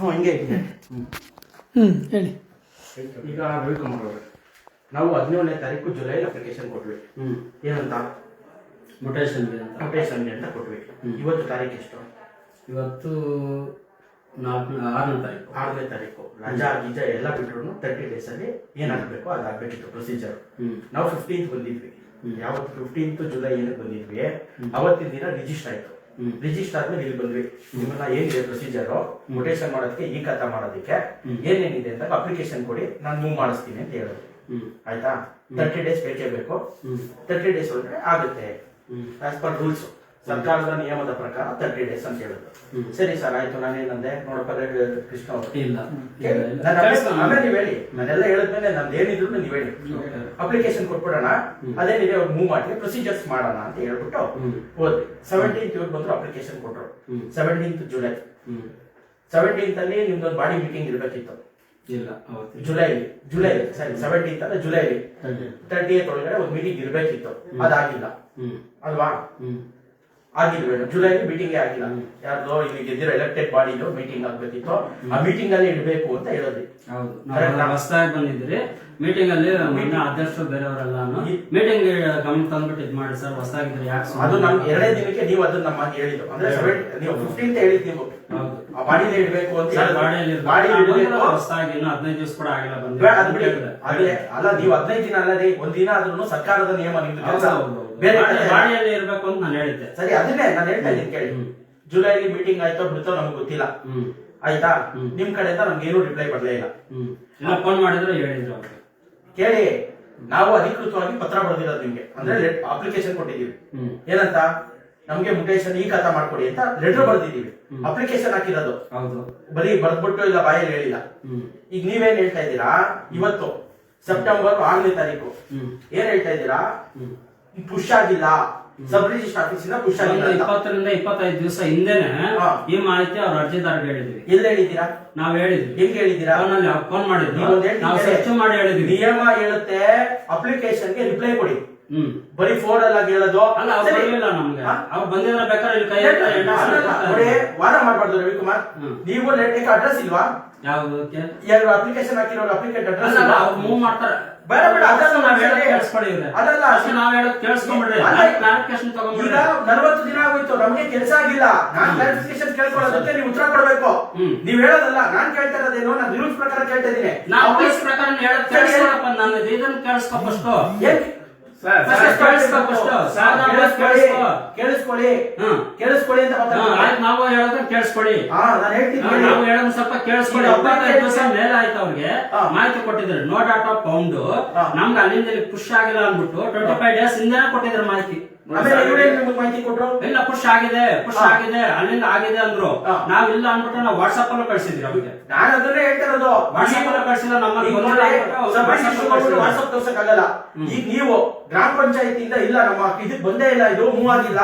ಹ್ಞೂ ಹಿಂಗೆ ಇದೆ. ಹ್ಞೂ ಹೇಳಿ. ಈಗ ರವಿಕುಮಾರ್ ಅವರು ನಾವು ಹದಿನೇಳನೇ ತಾರೀಕು ಜುಲೈಲಿ ಅಪ್ಲಿಕೇಶನ್ ಕೊಟ್ವಿ. ಹ್ಞೂ. ಏನಂತ? ಮೊಟೇಶನ್ ಅಂತ. ಅಪ್ಲಿಕೇಶನ್ಗೆ ಅಂತ ಕೊಟ್ವಿ. ಇವತ್ತು ತಾರೀಕು ಎಷ್ಟು? ಇವತ್ತು ನಾಲ್ಕು ಆರನೇ ತಾರೀಕು. ಆರನೇ ತಾರೀಕು. ರಜಾ ಗೀಜಾ ಎಲ್ಲ ಬಿಟ್ರು ತರ್ಟಿ ಡೇಸ್ ಅಲ್ಲಿ ಅದು ಅದಾಗಬೇಕಿತ್ತು ಪ್ರೊಸೀಜರ್ ಹ್ಮ್ ನಾವು ಫಿಫ್ಟೀನ್ತ್ ಬಂದಿದ್ವಿ. ಯಾವತ್ತು ಫಿಫ್ಟೀನ್ತ್ ಜುಲೈ ಏನಕ್ಕೆ ಬಂದಿದ್ವಿ? ಅವತ್ತಿನ ದಿನ ರಿಜಿಸ್ಟರ್ ಆಯ್ತು. ರಿಜಿಸ್ಟರ್ ಆದ್ಮೇಲೆ ಇಲ್ಲಿ ಬಂದ್ವಿ. ನಿಮ್ಮನ್ನ ಏನಿದೆ ಪ್ರೊಸೀಜರು ಕೊಟೇಶನ್ ಮಾಡೋದಕ್ಕೆ ಈ ಕಥ ಮಾಡೋದಕ್ಕೆ ಏನೇನಿದೆ ಅಂತ ಅಪ್ಲಿಕೇಶನ್ ಕೊಡಿ ನಾನು ಮೂವ್ ಮಾಡಿಸ್ತೀನಿ ಅಂತ ಹೇಳೋದು. ಹ್ಮ್. ಆಯ್ತಾ? ತರ್ಟಿ ಡೇಸ್ ಬೇಕೇ ಬೇಕು ತರ್ಟಿ ಡೇಸ್ ಒಳಗಡೆ ಆಗುತ್ತೆ. ಆಸ್ ಪರ್ ರೂಲ್ಸ್ ಸರ್ಕಾರದ ನಿಯಮದ ಪ್ರಕಾರ ತರ್ಟಿ ಡೇಸ್ ಅಂತ ಹೇಳುದು. ಸರಿ ಸರ್ ಆಯ್ತು ನಾನೇನಂದೆ ನೋಡಪ್ಪ ಕೃಷ್ಣ ಅವರು. ಇಲ್ಲ. ಆಮೇಲೆ- ನೀವು ಹೇಳಿ. ನಾನೆಲ್ಲ ಹೇಳಿದ್ಮೇಲೆ ನಂದು ಏನಿದ್ರು ನೀವು ಹೇಳಿ. ಅಪ್ಲಿಕೇಶನ್ ಕೊಟ್ಬಿಡೋಣ. ಅದೇ ಅವ್ರು ಮೂವ್ ಮಾಡಿ ಪ್ರೊಸೀಜರ್ಸ್ ಮಾಡೋಣ ಅಂತ ಹೇಳ್ಬಿಟ್ಟು. ಹೋದ್ವಿ ಸೆವೆಂಟೀನ್ತ್ ಇವ್ರು ಬಂದ್ರು ಅಪ್ಲಿಕೇಶನ್ ಕೊಟ್ರು. ಸೆವೆಂಟೀನ್ತ್ ಜುಲೈ ಸೆವೆಂಟೀನ್ತ್ ಅಲ್ಲಿ ನಿಮ್ದೊಂದು ಬಾಡಿ ಮೀಟಿಂಗ್ ಇರ್ಬೇಕಿತ್ತು. ಇಲ್ಲ ಜುಲೈ ಜುಲೈ ಸರಿ ಸೆವೆಂಟೀನ್ತ್ ಅಂದ್ರೆ ಜುಲೈ ತರ್ಟಿ ಒಳಗಡೆ ಒಂದು ಮೀಟಿಂಗ್ ಇರ್ಬೇಕಿತ್ತು. ಅದಾಗಿಲ್ಲ. ಹ್ಮ್. ಅಲ್ವಾ? ಹ್ಮ್ ಜುಲೈಲಿ ಜುಲೈ ಮೀಟಿಂಗ್ ಆಗಿಲ್ಲ. ಯಾರ್ದೋ ಇಲ್ಲಿ ಗೆದ್ದಿರೋ ಎಲೆಕ್ಟೆಡ್ ಬಾಡಿ ಮೀಟಿಂಗ್ ಆಗ್ಬೇಕಿತ್ತು. ಆ ಮೀಟಿಂಗ್ ಅಲ್ಲಿ ಇಡಬೇಕು ಅಂತ ಹೇಳಿದ್ವಿ. ಹೌದು. ನಾವು ಹೊಸದಾಗಿ ಬಂದಿದ್ರಿ ಮೀಟಿಂಗ್ ಅಲ್ಲಿ ಮೊನ್ನೆ ಅಧ್ಯಕ್ಷರು ಬೇರೆಯವರೆಲ್ಲ ಮೀಟಿಂಗ್ ಗಮನ ತಂದ್ಬಿಟ್ಟು ಇದು ಮಾಡಿ ಸರ್. ಹೊಸದಾಗಿದ್ರೆ ಯಾಕೆ ಅದು ನಮ್ಗೆ ಎರಡನೇ ದಿನಕ್ಕೆ ನೀವು ಅದನ್ನ ನಮ್ಮ ಹೇಳಿದ್ದು. ಅಂದ್ರೆ ಸೆವೆನ್ ನೀವು ಫಿಫ್ಟೀನ್ ಹೇಳಿದ್ ನೀವು. ಆ ಬಾಡಿನೇ ಇಡಬೇಕು ಅಂತ ಬಾಡಿಯಲ್ಲಿ ಬಾಡಿ ಇಡಬೇಕು ಹೊಸದಾಗಿ ಇನ್ನು ಹದಿನೈದು ದಿವಸ ಕೂಡ ಆಗಿಲ್ಲ ಬಂದ್ರೆ ಅದೇ ಅಲ್ಲ ನೀವು ಹದಿನೈದು ದಿನ ಅಲ್ಲ ರೀ ಒಂದ್ ದಿನ ಆದ್ರೂ ಸರ್ಕಾರದ ನಿಯಮ ನಿಮ್ದು ಕೆಲಸ. ಬೇರೆ ಕಡೆ- ಬಾಡಿಯಲ್ಲಿ ಇರ್ಬೇಕು ಅಂತ ನಾನು ಹೇಳಿದ್ದೆ ಸರಿ ಅದನ್ನೇ ನಾನು ಹೇಳ್ತಾ ಇದ್ದೀನಿ ಕೇಳಿ. ಜುಲೈಲಿ ಮೀಟಿಂಗ್ ಆಯ್ತೋ ಬಿಡ್ತೋ ನಮ್ಗೆ ಗೊತ್ತಿಲ್ಲ. ಆಯ್ತಾ. ನಿಮ್ ಕಡೆಯಿಂದ ನಮ್ಗೆ ಏನು ರಿಪ್ಲೈ ಬರ್ಲೇ ಇಲ್ಲ. ಇಲ್ಲ ಫೋನ್ ಮಾಡಿದ್ರೆ ಹೇಳಿದ್ರು ಅವ್ರು. ಕೇಳಿ ನಾವು ಅಧಿಕೃತವಾಗಿ ಪತ್ರ ಬರೆದಿರೋದು ನಿಮ್ಗೆ. ಅಂದ್ರೆ ಅಪ್ಲಿಕೇಶನ್ ಕೊಟ್ಟಿದ್ದೀವಿ. ಏನಂತ? ನಮ್ಗೆ ಮುಟೇಶನ್ ಈ ಕಥಾ ಮಾಡ್ಕೊಡಿ ಅಂತ ಲೆಟರ್ ಬರ್ದಿದೀವಿ ಅಪ್ಲಿಕೇಶನ್ ಹಾಕಿರೋದು. ಹೌದು. ಬರೀ ಬರ್ದ್ಬಿಟ್ಟು ಇಲ್ಲ ಬಾಯಲ್ಲಿ ಹೇಳಿಲ್ಲ. ಹ್ಮ್. ಈಗ ನೀವೇನ್ ಹೇಳ್ತಾ ಇದ್ದೀರಾ? ಇವತ್ತು ಸೆಪ್ಟೆಂಬರ್ ಆರನೇ ತಾರೀಕು. ಹ್ಮ್. ಏನ್ ಹೇಳ್ತಾ ಇದ್ದೀರಾ? ಹ್ಮ್. ಪುಷ್ ಆಗಿಲ್ಲ. ಸಬ್ ರಿಜಿಸ್ಟರ್ ಇಂದ ಪುಷ್ ಆಗಿಲ್ಲ ಒಂದು ಅಂತ. ಇಪ್ಪತ್ತರಿಂದ ಇಪ್ಪತ್ತೈದು ದಿವಸ ಹಿಂದೆನೆ ಹಾ. ಈ ಮಾಹಿತಿ ಅವ್ರ ಅರ್ಜಿದಾರರಿಗೆ ಹೇಳಿದ್ವಿ. ಎಲ್ಲಿ ಹೇಳಿದ್ದೀರಾ? ನಾವ್ ಹೇಳಿದ್ವಿ. ಹೆಂಗ್ ಹೇಳಿದ್ದೀರಾ? ಅವನಲ್ಲಿ ಫೋನ್ ಮಾಡಿದ್ವಿ ನೀವೊಂದ್ ನಾವು. ಸರ್ಚ್ ಮಾಡಿ ಹೇಳಿದ್ವಿ. ನಿಯಮ ಹೇಳುತ್ತೆ ಅಪ್ಲಿಕೇಶನ್ಗೆ ರಿಪ್ಲೈ ಕೊಡಿ. ಹ್ಮ್. ಬರೀ ಫೋನ್ ಅಲ್ಲ ಹೇಳೋದು. ಅಲ್ಲ ಅವ್ರು ಸರಿ. ಬರ್ಲಿಲ್ಲ ನಮ್ಗೆ. ಹಾ? ಅವ್ರು ಬಂದಿದ್ರೆ ಬೇಕಾದ್ರೆ ಇಲ್ಲಿ ಕೈ ಎಂಟು ನೋಡಿ ಕೊಡ್ತಾರೆ. ವಾದ ಮಾಡ್ಬಾರ್ದು ರವಿಕುಮಾರ್. ಹ್ಮ್. ನೀವು ಲೆಟರ್ ಅಡ್ರೆಸ್ ಇಲ್ವಾ? ಯಾವ್ದಕ್ಕೆ ಎರಡು ಅಪ್ಲಿಕೇಶನ್ ಹಾಕಿರೋ ಅಪ್ಲಿಕೇಟ್ ಅಡ್ರೆಸ್ ಅಲ್ಲ ಅಲ್ಲ ಅವ್ರು ಮೂವ್ ಮಾಡ್ತಾರೆ. ಬೇಡ, ಬೇಡ, ಅದನ್ನ ನಾವ್ ಹೇಳೋದ್ ಹೇಳಿ. ಕೇಳಿಸ್ಕೊಳ್ಳಿ. ಅದಲ್ಲ. ನಾವ್ ಹೇಳೋದ್ ಕೇಳಿಸ್ಕೊಂಬಿಡ್ರಿ ಅಲ್ಲ. ಕ್ಲಾರಿಫಿಕೇಶನ್ ಈಗ ತಗೊಂಡ್ಬಿಡ್ರಿ ನಲವತ್ತು ದಿನ ಆಗೋಯ್ತು ನಮ್ಗೆ ಕೆಲಸ ಆಗಿಲ್ಲ ನಾನ್ ಕ್ಲಾರಿಫಿಕೇಶನ್ ಕೇಳ್ಕೊಳ್ಳೋದಕ್ಕೆ ನೀವು ಉತ್ತರ ಕೊಡ್ಬೇಕು ಹ್ಮ್. ನೀವ್ ಹೇಳೋದಲ್ಲ ನಾನ್ ಕೇಳ್ತಾ ಇರೋದೇನು ನಾನು ರೂಲ್ಸ್ ಪ್ರಕಾರ ಕೇಳ್ತಾ ಇದೀನಿ ನಾವು ಪ್ರಕಾರ ಹೇಳೋದ್ ಕೇಳಿಸ್ಕೊಳಪ್ಪ ನನ್ನ ಇದನ್ನ ಕೇಳಿಸ್ಕೊ ಫಸ್ಟ್ ಏನ್ First ಕೇಳಿಸ್ಕೊ first. ಸಾಲ ನಾವು ಕೇಳಿಸ್ಕೊಳ್ಳಿ ಕೇಳಿಸ್ಕೊ. ಕೇಳಿಸ್ಕೊಳ್ಳಿ ಹ್ಮ್ ಕೇಳಿಸ್ಕೊಳ್ಳಿ ಅಂತ ಹಾ, ಮಾತಾಡ್ತೀನಿ. ಆಯ್ತು ನಾವು ಹೇಳೋದನ್ನ ಕೇಳಿಸ್ಕೊಡಿ. ಹಾ ನಾನು ಹೇಳ್ತೀನಿ ಹಾ, ನಾವು ಹೇಳೋದ್ ಸ್ವಲ್ಪ ಕೇಳಿಸ್ಕೊಳ್ಳಿ ಈಗ ಇಪ್ಪತ್ತೈದು ದಿವಸ application- ಮೇಲೆ ಆಯ್ತು ಅವ್ರಿಗೆ. ಹಾ. ಮಾಹಿತಿ ಕೊಟ್ಟಿದ್ರು ನೋ ಡಾಟಾ ಪೌಂಡ್ ಹಾ. ನಮ್ಗೆ ಅಲ್ಲಿಂದ ಇಲ್ಲಿ ಪುಷ್ ಆಗಿಲ್ಲ ಅಂದ್ಬಿಟ್ಟು ಟ್ವೆಂಟಿ ಫೈವ್ ಡೇಸ್ ಹಿಂದೆ ಕೊಟ್ಟಿದ್ರು ಮಾಹಿತಿ. ಮಾಹಿತಿ ಕೊಟ್ರು? ಇಲ್ಲ ಪುಷ್ ಆಗಿದೆ ಪುಷ್. ಆಗಿದೆ ಅಲ್ಲಿಂದ ಆಗಿದೆ ಅಂದ್ರು. ನಾವ್ ಇಲ್ಲ ಅಂದ್ಬಿಟ್ಟು ನಾವು ವಾಟ್ಸ್ಆಪ್ ಅಲ್ಲೂ ಕಳ್ಸಿದ್ರಿ ಅವ್ರಿಗೆ. ನಾನು ಅದನ್ನೇ ಹೇಳ್ತಾ ಇರೋದು. ವಾಟ್ಸ್ಆಪ್ ಅಲ್ಲೂ ಕಳ್ಸಿಲ್ಲ ನಮ್ಮ. ವಾಟ್ಸಪ್ ತೋರ್ಸಕ್ಕಾಗಲ್ಲ. ಈಗ ನೀವು ಗ್ರಾಮ ಪಂಚಾಯತಿಯಿಂದ ಇಲ್ಲ ನಮ್ಮ ಇದಕ್ ಬಂದೇ ಇಲ್ಲ ಇದು ಮೂವ್ ಆಗಿಲ್ಲ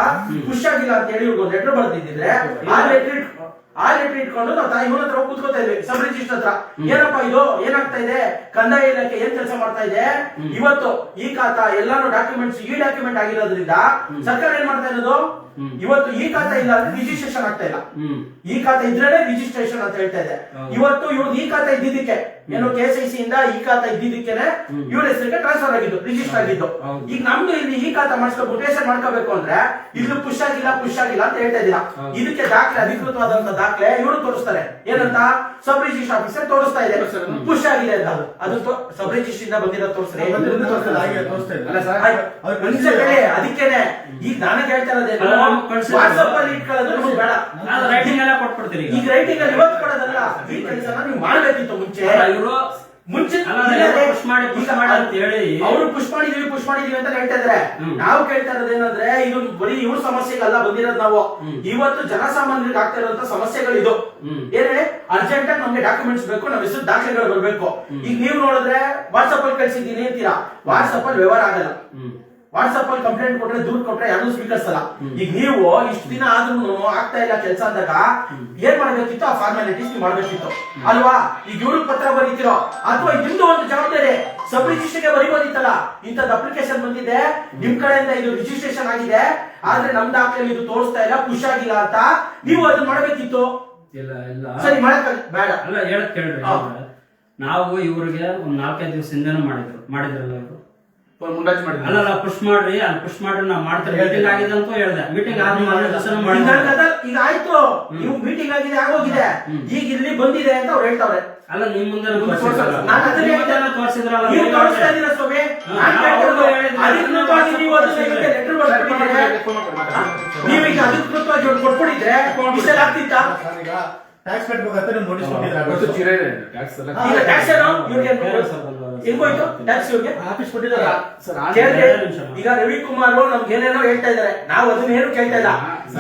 ಖುಷ್ ಆಗಿಲ್ಲ ಅಂತ ಹೇಳಿ ಒಂದು ಲೆಟರ್ ಬರ್ತಿದ್ರೆ ಆ ಲೆಟರ್ ಆ ಲೆಟರ್ ಇಟ್ಕೊಂಡು ನಾವು ತಾಯಿ ಇವನ ಹತ್ರ ಕೂತ್ಕೋತಾ ಇದ್ವಿ. ಸಬ್ ರಿಜಿಸ್ಟರ್ ಹತ್ರ ಏನಪ್ಪಾ ಇದು? ಏನಾಗ್ತಾ ಇದೆ? ಕಂದಾಯ ಇಲಾಖೆ ಏನ್ ಕೆಲಸ ಮಾಡ್ತಾ ಇದೆ? ಇವತ್ತು ಈ ಖಾತಾ ಎಲ್ಲಾನು ಡಾಕ್ಯುಮೆಂಟ್ಸ್ ಈ ಡಾಕ್ಯುಮೆಂಟ್ ಆಗಿರೋದ್ರಿಂದ ಸರ್ಕಾರ ಏನ್ ಮಾಡ್ತಾ ಇರೋದು? ಇವತ್ತು ಈ ಖಾತೆ ಇಲ್ಲ ಅಂದ್ರೆ ರಿಜಿಸ್ಟ್ರೇಷನ್ ಆಗ್ತಾ ಇಲ್ಲ. ಈ ಖಾತೆ ಇದ್ರೇನೆ ರಿಜಿಸ್ಟ್ರೇಷನ್ ಅಂತ ಹೇಳ್ತಾ ಇದೆ. ಇವತ್ತು ಇವ್ರು ಈ ಖಾತೆ ಇದ್ದಿದ್ದಕ್ಕೆ ಏನು ಕೆ ಎಸ್ ಐ ಸಿ ಇಂದ ಈ ಖಾತೆ ಇದ್ದಿದ್ದಕ್ಕೆನೆ ಇವ್ರ ಹೆಸರಿಗೆ ಟ್ರಾನ್ಸ್ಫರ್ ಆಗಿದ್ದು ರಿಜಿಸ್ಟರ್ ಆಗಿದ್ದು. ಈಗ ನಮ್ದು ಇಲ್ಲಿ ಈ ಖಾತೆ ಮಾಡಿಸ್ಕೊ ಮಾಡ್ಕೋಬೇಕು ಅಂದ್ರೆ ಇದು ಪುಷ್ ಆಗಿಲ್ಲ ಪುಷ್ ಆಗಿಲ್ಲ ಅಂತ ಹೇಳ್ತಾ ಇದ್ದೀರಾ. ಇದಕ್ಕೆ ದಾಖಲೆ ಅಧಿಕೃತವಾದಂತ ದಾಖಲೆ ಇವರು ತೋರಿಸ್ತಾರೆ. ಏನಂತ? ಸಬ್ ರಿಜಿಸ್ಟರ್ ಆಫೀಸರ್ ತೋರಿಸ್ತಾ ಇದೆ. ಪುಷ್ ಆಗಿದೆ ಅಂತ ಅದು. ಸಬ್ ರಿಜಿಸ್ಟರ್ ಇಂದ ಬಂದಿರೋ ತೋರಿಸ್ತಾರೆ, ಅದಕ್ಕೆ ಅದಕ್ಕೇನೆ. ಈಗ ನಾನು ಹೇಳ್ತಾ ಇರೋದೇನು ಅಲ್ಲ, ನಮ್ಗೆ ವಾಟ್ಸಪ್ ಅಲ್ಲಿ ಇಟ್ಕೊಳ್ಳೋದು ನಮ್ಗೆ ಬೇಡ. ನಾನು ರೈಟಿಂಗ್ ಎಲ್ಲ ಕೊಟ್ಬಿಡ್ತೀನಿ ಈಗ. ಈಗ ರೈಟಿಂಗ್ ಅಲ್ಲಿ ಇವತ್ತು ಕೊಡೋದಲ್ಲ ಈ ಕೆಲಸನ ನೀವು ಮಾಡ್ಬೇಕಿತ್ತು ಮುಂಚೆ. ಅಲ್ಲ, ಇವ್ರು ಮುಂಚೆ ಅಲ್ಲ, push ಮಾಡಿ, push ಮಾಡಿ ಅಂತ ಹೇಳಿ. ಅವರು ಪುಷ್ ಮಾಡಿದೀವಿ ಪುಷ್ ಮಾಡಿದೀವಿ ಅಂತ ಹೇಳ್ತಾ ಇದ್ರೆ. ಹ್ಮ್. ನಾವು ಕೇಳ್ತಾ ಇರೋದೇನಂದ್ರೆ ಇದು ಬರೀ ಇವ್ರ ಸಮಸ್ಯೆಗಲ್ಲ ಬಂದಿರೋದು ನಾವು. ಇವತ್ತು ಜನಸಾಮಾನ್ಯರಿಗೆ ಆಗ್ತಾ ಇರುವಂತ ಸಮಸ್ಯೆಗಳು ಇದು ಹ್ಮ್. ಏನ್ ಹೇಳಿ? ಅರ್ಜೆಂಟ್ ಆಗಿ ನಮ್ಗೆ ಡಾಕ್ಯುಮೆಂಟ್ಸ್ ಬೇಕು ನಮ್ಮ ಹೆಸರು ದಾಖಲೆಗಳು ಬರ್ಬೇಕು. ಈಗ ನೀವು ನೋಡಿದ್ರೆ ವಾಟ್ಸಪ್ ಅಲ್ಲಿ ಕಳಿಸಿದ್ದೀನಿ ಅಂತೀರಾ? ವಾಟ್ಸಪ್ ಅಲ್ಲಿ ವ್ಯವಹಾರ ಆಗಲ್ಲ. ಹ್ಮ್. ವಾಟ್ಸಪ್ ಅಲ್ಲಿ ಕಂಪ್ಲೇಂಟ್ ಕೊಟ್ರೆ ದೂರ ಕೊಟ್ರೆ ಯಾರು ಸ್ವೀಕರಿಸಲ್ಲ ಈಗ ನೀವು ಇಷ್ಟು ದಿನ ಆದ್ರೂ ಆಗ್ತಾ ಇಲ್ಲ ಕೆಲಸ ಅಂದಾಗ ಏನ್ ಮಾಡ್ಬೇಕಿತ್ತು? ಆ ಫಾರ್ಮಾಲಿಟೀಸ್ ನೀವು ಮಾಡ್ಬೇಕಿತ್ತು. ಅಲ್ವಾ? ಈಗ ಇವ್ರಿಗೆ ಪತ್ರ ಬರೀತಿರೋ ಅಥವಾ ನಿಮ್ದು ಒಂದು ಜವಾಬ್ದಾರಿ ಸಬ್ ರಿಜಿಸ್ಟ್ರಿಗೆ ಬರೀಬೋದಿತ್ತಲ್ಲ? ಇಂಥದ್ದು ಅಪ್ಲಿಕೇಶನ್ ಬಂದಿದೆ ನಿಮ್ ಕಡೆಯಿಂದ ಇದು ರಿಜಿಸ್ಟ್ರೇಷನ್ ಆಗಿದೆ ಆದ್ರೆ ನಮ್ ದಾಖಲೆ ಇದು ತೋರಿಸ್ತಾ ಇಲ್ಲ ಖುಷಿ ಆಗಿಲ್ಲ ಅಂತ ನೀವು ಅದನ್ನ ಮಾಡ್ಬೇಕಿತ್ತು? ಇಲ್ಲ ಇಲ್ಲ. ಸರಿ ಮಾಡಕ್ ಬೇಡ. ಅಲ್ಲ ಹೇಳಕ್ ಕೇಳ್ರಿ. ನಾವು ಇವ್ರಿಗೆ ಒಂದ್ ನಾಲ್ಕೈದು ದಿವಸದಿಂದನೂ ಮಾಡಿದ್ರು ಮಾಡಿದ್ರಲ್ಲ ಮಾಡಿದ್ರು ಪುಷ್ ಮಾಡ್ರಿ ಅಲ್ಲಿ ಪುಷ್ ಮಾಡ್ರಿ ನಾವು ಮಾಡ್ತಾರೆ ಮೀಟಿಂಗ್ ಆಗಿದೆ ಅಂತ ಹೇಳ್ದೆ ಮೀಟಿಂಗ್ ಆದ್ಮೇಲೆ ಈಗ ಆಯ್ತು ನೀವು ಮೀಟಿಂಗ್ ಆಗಿದೆ ಆಗೋಗಿದೆ ಈಗ ಇಲ್ಲಿ ಬಂದಿದೆ ಅಂತ ಅವ್ರು ಹೇಳ್ತಾವ್ರೆ ಅಲ್ಲ ನಿಮ್ ಮುಂದೆ. ತೋರಿಸಿದ್ರಲ್ಲ ನೀವು ತೋರಿಸ್ತಾ ನೀವೀಗ ಅಧಿಕೃತವಾಗಿ ಕೊಟ್ಬಿಟ್ಟಿದ್ರೆ ಆಗ್ತಿತ್ತಾ ಟ್ಯಾಕ್ಸ್ ಕಟ್ಬೇಕಂತ ನೀವು ನೋಟಿಸ್ ಟ್ಯಾಕ್ಸ್ ಎಲ್ಲ ಟ್ಯಾಕ್ಸ್ ಏನು ಇವ್ರಿಗೆ ಹೆಂಗೋಯ್ತು ಟ್ಯಾಕ್ಸ್ ಇವ್ರಿಗೆ ಆಫೀಸ್ ಕೊಟ್ಟಿದ್ದಾರೆ ಸರ್. ಈಗ ರವಿಕುಮಾರ್ ನಮ್ಗೆ ಏನೇನೋ ಹೇಳ್ತಾ ಇದಾರೆ ನಾವು ಅದನ್ನ ಏನು ಕೇಳ್ತಾ ಇಲ್ಲ.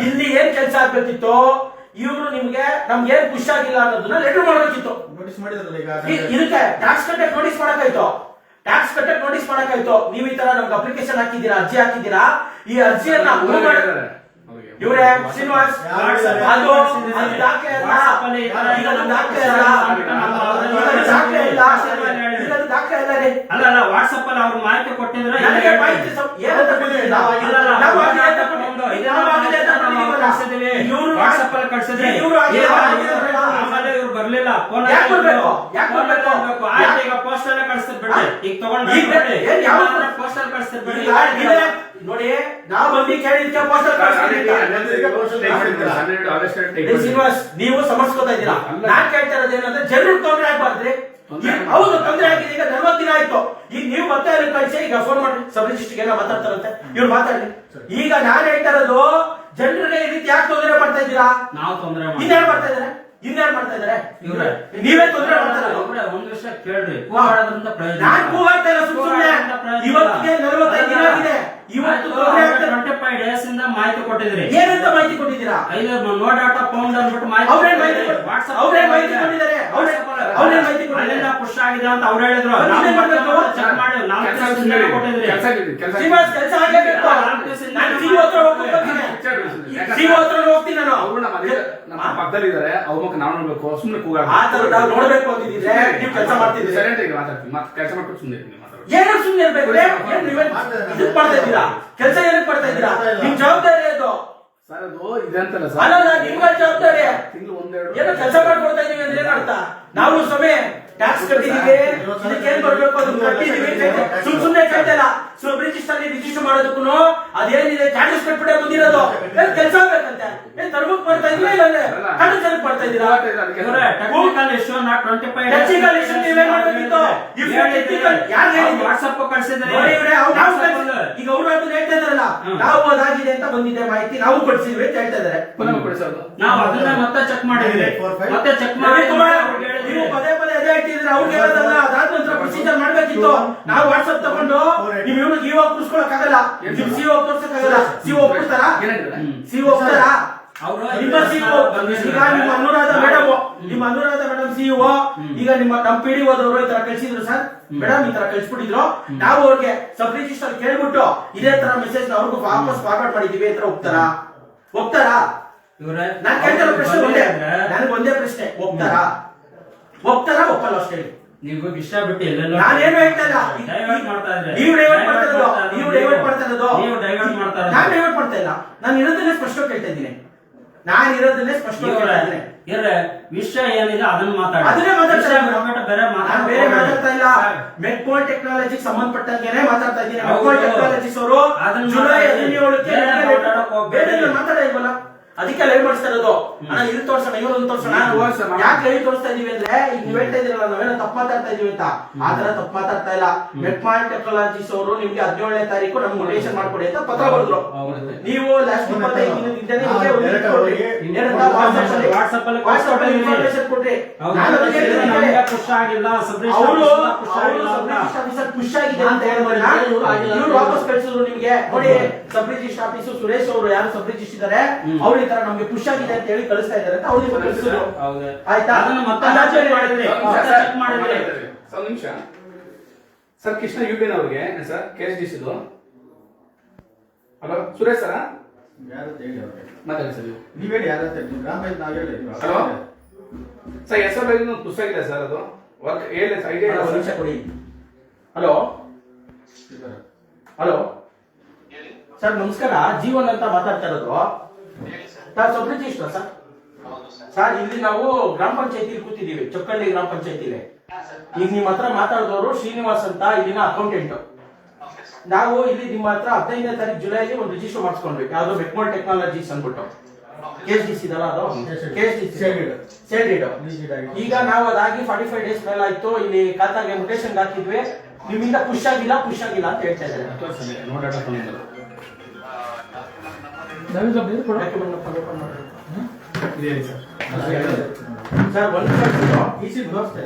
ಇಲ್ಲಿ ಏನ್ ಕೆಲಸ ಆಗ್ಬೇಕಿತ್ತು ಇವ್ರು ನಿಮ್ಗೆ ನಮ್ಗೆ ಏನ್ ಖುಷಿ ಆಗಿಲ್ಲ ಅನ್ನೋದನ್ನ ಲೆಟರ್ ಮಾಡ್ಬೇಕಿತ್ತು ನೋಟಿಸ್ ಮಾಡಿದ್ರಲ್ಲ ಈಗ ಇದಕ್ಕೆ ಟ್ಯಾಕ್ಸ್ ಕಟ್ಟಕ್ ನೋಟಿಸ್ ಮಾಡಕ್ಕಾಯ್ತು? ಟ್ಯಾಕ್ಸ್ ಕಟ್ಟಕ್ ನೋಟಿಸ್ ಮಾಡಕ್ಕಾಯ್ತು? ನೀವು ಈ ತರ ನಮ್ಗೆ ಅಪ್ಲಿಕೇಶನ್ ಹಾಕಿದ್ದೀರಾ ಅರ್ಜಿ ಹಾಕಿದ್ದೀರಾ? ಈ ಅರ್ಜಿಯನ್ನ ಅಪ್ರೂವ್ ಮಾಡಿದ್ರೆ ಇವರೇ. ಶ್ರೀನಿವಾಸ್ ಅದು ದಾಖಲೆ ಇಲ್ಲ? ದಾಖಲೆ ಇಲ್ಲ? ಅಲ್ಲ ಅಲ್ಲ ವಾಟ್ಸ್ಆಪ್ ಅಲ್ಲಿ ಅವ್ರ ಮಾಹಿತಿ ಕೊಟ್ಟಿದ್ರೆ ನನಗೆ ಮಾಹಿತಿ ಸ್ವಲ್ಪ ಏನಂತ ಕೊಟ್ಟಿದ್ದೀರಾ? ನಾವು ಆಗಿದೆ ಅಂತ ಕೊಟ್ಟಿದ್ದೀವಿ. ಈಗ ನಾವು ಆಗಿದೆ ಅಂತ ಕೊಟ್ಟಿದ್ದೀವಲ್ಲ. ಇವ್ರು ವಾಟ್ಸಪ್ ಅಲ್ಲಿ ಕಳ್ಸಿದ್ರೆ ಇವರು ಆಗಿದೆ ಅಂತ ಕೊಟ್ಟಿದ್ದೀರಲ್ಲ. ಆಮೇಲೆ ಇವ್ರು ಬರ್ಲಿಲ್ಲ. ಫೋನ್ ಯಾಕ್ ಬರ್ಬೇಕು? ಯಾಕ್ ಬರ್ಬೇಕು? ಆಯ್ತು ಈಗ ಪೋಸ್ಟ್ ಅಲ್ಲೇ ಕಳಿಸ್ತಾರೆ ಈಗ ತಗೊಂಡ್ ಏನ್ ಯಾವ- ಪೋಸ್ಟ್ ಅಲ್ಲಿ ಕಳಿಸ್ತಾರೆ ಬಿಡ್ರಿ. ಇದೆ. ನೋಡಿ ನಾವು ಬಂದು ಕೇಳಿದ್ಕೆ ಪೋಸ್ಟರ್ ಕಳಿಸ್ತೀವಿ ಶ್ರೀನಿವಾಸ್ ನೀವು ಸಮರ್ಸ್ಕೊತಾ ಇದ್ದೀರಾ? ನಾನ್ ಕೇಳ್ತಾ ಇರೋದು ಏನಂದ್ರೆ ಜನರಿಗೆ ತೊಂದರೆ ಆಗ್ಬಾರ್ದ್ರಿ. ಹೌದು ತೊಂದರೆ ಆಗಿದೆ ಈಗ ನಲ್ವತ್ತು ದಿನ ಆಯ್ತು ಈಗ ನೀವು ಮತ್ತೆ ಕಳಿಸಿ ಈಗ ಫೋನ್ ಮಾಡಿ ಸಬ್ ರಿಜಿಸ್ಟ್ರಿಗೆ ಎಲ್ಲ ಮಾತಾಡ್ತಾರಂತೆ. ಇವ್ರು ಮಾತಾಡ್ಲಿ. ಈಗ ನಾನ್ ಹೇಳ್ತಾ ಇರೋದು ಜನರಿಗೆ ಈ ರೀತಿ ಯಾಕೆ ತೊಂದರೆ ಮಾಡ್ತಾ ಇದ್ದೀರಾ? ನಾವು ತೊಂದರೆ ಇನ್ಯಾರು ಮಾಡ್ತಾ ಇದಾರೆ? ಇನ್ಯಾರು ಮಾಡ್ತಾ ಇದಾರೆ? ಇವ್ರೇ. ನೀವೇ ತೊಂದರೆ ಮಾಡ್ತಾ ಇರೋದು. ಒಬ್ರೇ ಒಂದ್ ವಿಷಯ ಕೇಳ್ರಿ. ಹೂ ಮಾಡೋದ್ರಿಂದ ಪ್ರಯೋಜನ ನಾನ್ ಇಲ್ಲ. ಕೂಗಾಡ್ತಾ ಇಲ್ಲ. ಸುಮ್ ಇವತ್ತಿಗೆ ನಲವತ್ತೈದು ದಿನ ಆಗಿದೆ. ಇವತ್ತು ಆಗ್ತಾ ಡೇಸ್ ಇಂದ ಮಾಹಿತಿ ಕೊಟ್ಟಿದ್ರಿ ಏನಂತ ಮಾಹಿತಿ ಕೊಟ್ಟಿದ್ದೀರಾ? ಐದು ನೋ ಡಾಟಾ ಫೌಂಡ್ ಅಂದ್ಬಿಟ್ಟು ಮಾಹಿತಿ ಅವ್ರೇನ್ ಮಾಹಿತಿ ವಾಟ್ಸ್ಆಪ್ ಅವ್ರೇನ್ ಮಾಹಿತಿ ಕೊಟ್ಟಿದ್ದಾರೆ? ಅವ್ರೇನ್- ಮಾಹಿತಿ? ಅಲ್ಲಿಂದ ಪುಷ್ ಆಗಿದೆ ಅಂತ ಅವ್ರು ಹೇಳಿದ್ರು. ನಾನು ಮಾಡ್ಬೇಕು? ಚೆಕ್ ಮಾಡಿ ನಾಲ್ಕು ಕೆಲಸ ದಿವಸದಿಂದ ಕೊಟ್ಟಿದ್ರಿ ಕೆಲಸ ಕೆಲಸ ಶ್ರೀನಿವಾಸ್ ಕೆಲಸ ಆಗ್ಲೇಬೇಕು ನಾನು ಸಿಒ ಹತ್ರ ಹೋಗ್ತೀನಿ ಸಿಒ ಹತ್ರ ಹೋಗ್ತೀನಿ ನಾನು. ಅವರು ನಮ್ಮ ನಮ್ಮ ಪಕ್ಕದಲ್ಲಿ ಇದಾರೆ ಅವ್ರ ಮುಖ ನಾವು ನೋಡ್ಬೇಕು. ಸುಮ್ಮನೆ ಕೂಗಾಡ ಆ ತರ ನೋಡ್ಬೇಕು ಅಂತಿದ್ರೆ ನೀವು ಕೆಲಸ ಮಾಡ್ತಿದ್ದೀರಿ. ಸರಿ ಅಂತ ಈಗ ಮಾತಾಡ್ತೀನಿ. ಮತ್ತೆ ಕೆಲಸ ಮಾಡ್ಕೊಂಡು ಸುಮ್ಮನೆ ಏನಕ್ಕೆ ಸುಮ್ಮನೆ ಇರ್ಬೇಕು? ಏನ್ ನೀವೇನ್ ಇದಕ್ ಮಾಡ್ತಾ ಇದ್ದೀರಾ? ಕೆಲಸ ಏನಕ್ಕೆ ಮಾಡ್ತಾ ಇದ್ದೀರಾ? ನಿಮ್ ಜವಾಬ್ದಾರಿ ಅದು ಸರ್ ಅದು ಸರ್. ಅಲ್ಲ ಅಲ್ಲ ನಿಮ್ಗಳ ಜವಾಬ್ದಾರಿ. ತಿಂಗಳು ಒಂದೆರಡು. ಏನೋ ಕೆಲಸ ಮಾಡ್ಕೊಡ್ತಾ ಇದೀವಿ ಅಂದ್ರೆ ಏನ್ ಅರ್ಥ? ನಾವು ಸಮಯ ಟ್ಯಾಕ್ಸ್ ಕಟ್ಟಿದೀವಿ. ಇದಕ್ಕೆ ಏನ್ ಬರ್ಬೇಕು? ಅದನ್ನ ಕಟ್ಟಿದೀವಿ. ಸುಮ್ ಸುಮ್ನೆ ಕೇಳ್ತಾ ಇಲ್ಲ. ಸಬ್ ರಿಜಿಸ್ಟರ್ ರಿಜಿಸ್ಟರ್ ಮಾಡೋದಕ್ಕೂ ಅದೇನಿದೆ ಚಾರ್ಜಸ್ ಕಟ್ಬಿಟ್ಟೆ ಬಂದಿರೋದು. ಕೆಲಸ ಆಗ್ಬೇಕಂತೆ. ಏನ್ ತರ್ಬಕ್ ಮಾಡ್ತಾ ಇಲ್ಲ ಕಣ್ಣ ಇದ್ದೀರಾ? ಟೆಕ್ನಿಕಲ್ ಇಶ್ಯೂ ಟ್ವೆಂಟಿ ಫೈವ್ ಮಾಡ್ಬೇಕಿತ್ತು? ವಾಟ್ಸಪ್ ಕಳ್ಸಿದ್ರಿ ಅಲ್ಲಿ. ಈಗ ಅವ್ರು ಅದನ್ನ ಹೇಳ್ತಾ ಇದಾರಲ್ಲ ನಾವು ಅದಾಗಿದೆ ಅಂತ ಬಂದಿದೆ ಮಾಹಿತಿ ನಾವು ಕೊಡ್ಸಿದ್ವಿ ಅಂತ ಹೇಳ್ತಾ ಇದಾರೆ ಪುನಃ ಕೊಡಿಸೋದು ನಾವು ಅದನ್ನ ಮತ್ತೆ ಚೆಕ್ ಮಾಡಿದ್ವಿ. ಮತ್ತೆ ಚೆಕ್ ಮಾಡಿ ಅವ್ರಿಗೆ ನೀವು ಪದೇ ಪದೇ ಅದೇ ಹೇಳ್ತಿದ್ರೆ ಅವ್ರಿಗೆ ಹೇಳೋದಲ್ಲ ಅದಾದ ನಂತರ ಪ್ರೊಸೀಜರ್ ಮಾಡ್ಬೇಕಿತ್ತು. ನಾವು ವಾಟ್ಸ್ಆಪ್ ತಗೊಂಡು ನೀವು ಇವನು ಇವಾಗ ಕೂರ್ಸ್ಕೊಳಕ್ ಆಗಲ್ಲ ನಿಮ್ ಸಿಒ ತೋರ್ಸಕ್ ಆಗಲ್ಲ ಸಿಒ ಒಪ್ಪಿಸ್ತಾರ. ಸಿಒ ಒಪ್ತಾರಾ ಅವ್ರು ನಿಮ್ಮ ಸಿಇಒ ಈಗ ನಿಮ್ಮ ಅನುರಾಧ ಮೇಡಮ್. ನಿಮ್ಮ ಅನುರಾಧ ಮೇಡಮ್ ಸಿಇಒ ಈಗ ನಿಮ್ಮ ನಮ್ ಪಿ ಡಿ ಓದವರು ಈ ತರ ಕಳ್ಸಿದ್ರು ಸರ್. ಮೇಡಮ್ ಈ ತರ ಕಳ್ಸಿಬಿಟ್ಟಿದ್ರು. ನಾವು ಅವ್ರಿಗೆ ಸಬ್ ರಿಜಿಸ್ಟರ್ ಕೇಳ್ಬಿಟ್ಟು ಇದೇ ತರ ಮೆಸೇಜ್ ಅವ್ರಿಗೂ ವಾಪಸ್ ಫಾರ್ವರ್ಡ್ ಮಾಡಿದೀವಿ ಈ ತರ ಒಪ್ತಾರಾ? ಇವ್ರೆ ನಾನ್ ಕೇಳ್ತಾ ಇರೋ ಪ್ರಶ್ನೆ ಒಂದೇ. ನನಗೆ ಒಂದೇ ಪ್ರಶ್ನೆ. ಒಪ್ತಾರಾ? ಒಪ್ತಾರಾ? ಒಪ್ಪಲ್ಲ ಅಷ್ಟೇ. ನೀವು ವಿಷಯ ಬಿಟ್ಟು ಎಲ್ಲೆಲ್ಲೋ ನಾನೇನು ಹೇಳ್ತಾ ಇಲ್ಲ. ಡೈವರ್ಟ್ ಮಾಡ್ತಾ ಇದ್ರೆ. ನೀವು ಡೈವರ್ಟ್ ಮಾಡ್ತಾ ಇರೋದು ನೀವು ಡೈವರ್ಟ್ ಮಾಡ್ತಾ ಇರೋದು. ನೀವು ಡೈವರ್ಟ್ ಮಾಡ್ತಾ ಇರೋದು. ನಾನು ಡೈವರ್ಟ್ ಮಾಡ್ತಾ ಇಲ್ಲ. ನಾನು ಇರೋದನ್ನೇ ಸ್ಪಷ್ಟ ಕೇಳ್ತಾ ಇದ್ದೀನಿ. ನಾನು ಇರೋದನ್ನೇ ಸ್ಪಷ್ಟ ಕೇಳ್ತಾ ಇದ್ದೀನಿ. ಇರ್ರೆ ವಿಷಯ ಏನಿದೆ ಅದನ್ನ ಮಾತಾಡಿ. ಅದನ್ನೇ ಮಾತಾಡ್ತಾ ಬೇರೆ ಬೇರೆ ಮಾತಾಡ್ತಾ ಇಲ್ಲ. ಸರ್, ಟೆಕ್ನಾಲಜಿ ಸಂಬಂಧಪಟ್ಟಂಗೆನೇ ಮಾತಾಡ್ತಾ ಇದ್ದೀನಿ. ಟೆಕ್ನಾಲಜಿಸ್ ಅವರು ಅದನ್ನ ಜುಲೈ. ಹದಿನೇಳಕ್ಕೆ ಬೇರೆ ಮಾತಾಡ ಇಲ್ವಲ್ಲ? ಅದಕ್ಕೆ ಲೈವ್ ಮಾಡಿಸ್ತಾ ಇರೋದು ಅಣ್ಣ ಇಲ್ಲಿ ತೋರ್ಸೋಣ ಇವ್ರನ್ನ ತೋರ್ಸೋಣ. ಯಾಕೆ ಲೈವ್ ತೋರಿಸ್ತಾ ಇದೀವಿ ಅಂದ್ರೆ ಈಗ ನೀವ್ ಹೇಳ್ತಾ ಇದೀರಲ್ಲ ನಾವೇನೋ ತಪ್ಪು ಮಾತಾಡ್ತಾ ಇದೀವಿ ಅಂತ. ಆತರ ತರ ತಪ್ಪು ಮಾತಾಡ್ತಾ ಇಲ್ಲ. ಮೆಟ್ ಪಾಯಿಂಟ್ ಟೆಕ್ನಾಲಜೀಸ್ ಅವರು ನಿಮ್ಗೆ ಹದಿನೇಳನೇ ತಾರೀಕು ನಮ್ಗೆ ಮೊಟೇಶನ್ ಮಾಡ್ಕೊಡಿ ಅಂತ ಪತ್ರ ಬರೆದ್ರು. ನೀವು ಲಾಸ್ಟ್. ಅವ್ರಿಗೆ ಖುಷಿ ಆಗಿದೆ. ಅಂತ ಹೇಳಿದ್ರಲ್ಲ ವಾಪಸ್ ಕಳಿಸಿದ್ರು ನಿಮ್ಗೆ. ನೋಡಿ ಸಬ್ ಆಫೀಸ್ ಆಫೀಸು ಸುರೇಶ್ ಅವರು ಯಾರು ಸಬ್ ಇದಾರೆ ಇದ್ದಾರೆ ಹ್ಮ್. ಈ ತರ ನಮ್ಗೆ ಖುಷಿ ಆಗಿದೆ ಅಂತ ಹೇಳಿ ಕಳಿಸ್ತಾ ಇದ್ದಾರೆ ಅಂತ ಅವ್ರಿಗೆ ಕಳಿಸಿದ್ರು ಹೌದು. ಆಯ್ತಾ? ಅದನ್ನ ಮತ್ತೆ ಆಚಾರ್ಯ ಮಾಡಿದ್ರೆ. check ಮಾಡಿದ್ರಿ. ಸರ್ ಒಂದು ನಿಮಿಷ. ಸರ್ ಕೃಷ್ಣ ಯು ಅವ್ರಿಗೆ. ಸರ್? ಕೆ ಎಸ್ ಡಿ ಸಿದು ಹಲೋ ಸುರೇಶ್ ಸರ್? ಯಾರು ಅಂತ ಹೇಳಿ ಅವ್ರಿಗೆ ಮಾತಾಡಿ ಸರ್. ನೀವು ನೀವ್ ಹೇಳಿ ಯಾರು ಅಂತ ಹೇಳಿ. ಗ್ರಾಮ ಪಂಚಾಯತ್ ಹೇಳಿ. ಹಲೋ? ಸರ್ ಎಸ್ ಆರ್ ಒಂದು ಪುಸ್ತಕ ಇದೆ ಸರ್ ಅದು. ವರ್ಕ್ ಹೇಳಿ ಐಡಿಯಾ ಒಂದು ನಿಮಿಷ ಕೊಡಿ. ಹಲೋ. ಹಲೋ? ಸರ್ ನಮಸ್ಕಾರ. ಜೀವನ್ ಅಂತ ಮಾತಾಡ್ತಾ ಇರೋದು. Sir sub register sir? Sir, ಇಲ್ಲಿ ನಾವು ಗ್ರಾಮ ಪಂಚಾಯತಿ ಕೂತಿದ್ದೀವಿ, ಚೊಕ್ಕಳ್ಳಿ ಗ್ರಾಮ ಪಂಚಾಯತಿಲಿ. ಈಗ ನಿಮ್ಮ ಹತ್ರ ಮಾತಾಡಿದವರು ಶ್ರೀನಿವಾಸ್ ಅಂತ, ಇಲ್ಲಿನ ಅಕೌಂಟೆಂಟ್ ನಾವು ಇಲ್ಲಿ ನಿಮ್ಮ ಹತ್ರ ಹದಿನೈದನೇ ತಾರೀಕು ಜುಲೈಲಿ ಒಂದು ರಿಜಿಸ್ಟರ್ ಮಾಡಿಸ್ಕೊಂಡ್ವಿ ಯಾವ್ದು ಬೆಕ್ಮೋಲ್ ಟೆಕ್ನಾಲಜೀಸ್ ಅಂದ್ಬಿಟ್ಟು. ಕೆ ಎಸ್ ಅದು? ಕೆ ಎಸ್ ಡಿ ಈಗ ನಾವು ಅದಾಗಿ ಫಾರ್ಟಿ ಫೈವ್ ಡೇಸ್ ಮೇಲೆ ಆಯ್ತು. ಇಲ್ಲಿ ಖಾತಾಗೆ ಮುಟೇಶನ್ ಹಾಕಿದ್ವಿ. ನಿಮ್ಮಿಂದ ಖುಷ್ ಆಗಿಲ್ಲ ಖುಷ್ ಆಗಿಲ್ಲ ಅಂತ ಹೇಳ್ತಾ ಇದ್ದಾರೆ. No data phone number Naveen ಬೇರೆ ಕೊಡು Document number open ಮಾಡ್ರಿ. ಇದೆ ಹೇಳಿ sir sir one five zero easy ತೋರಿಸ್ತಾ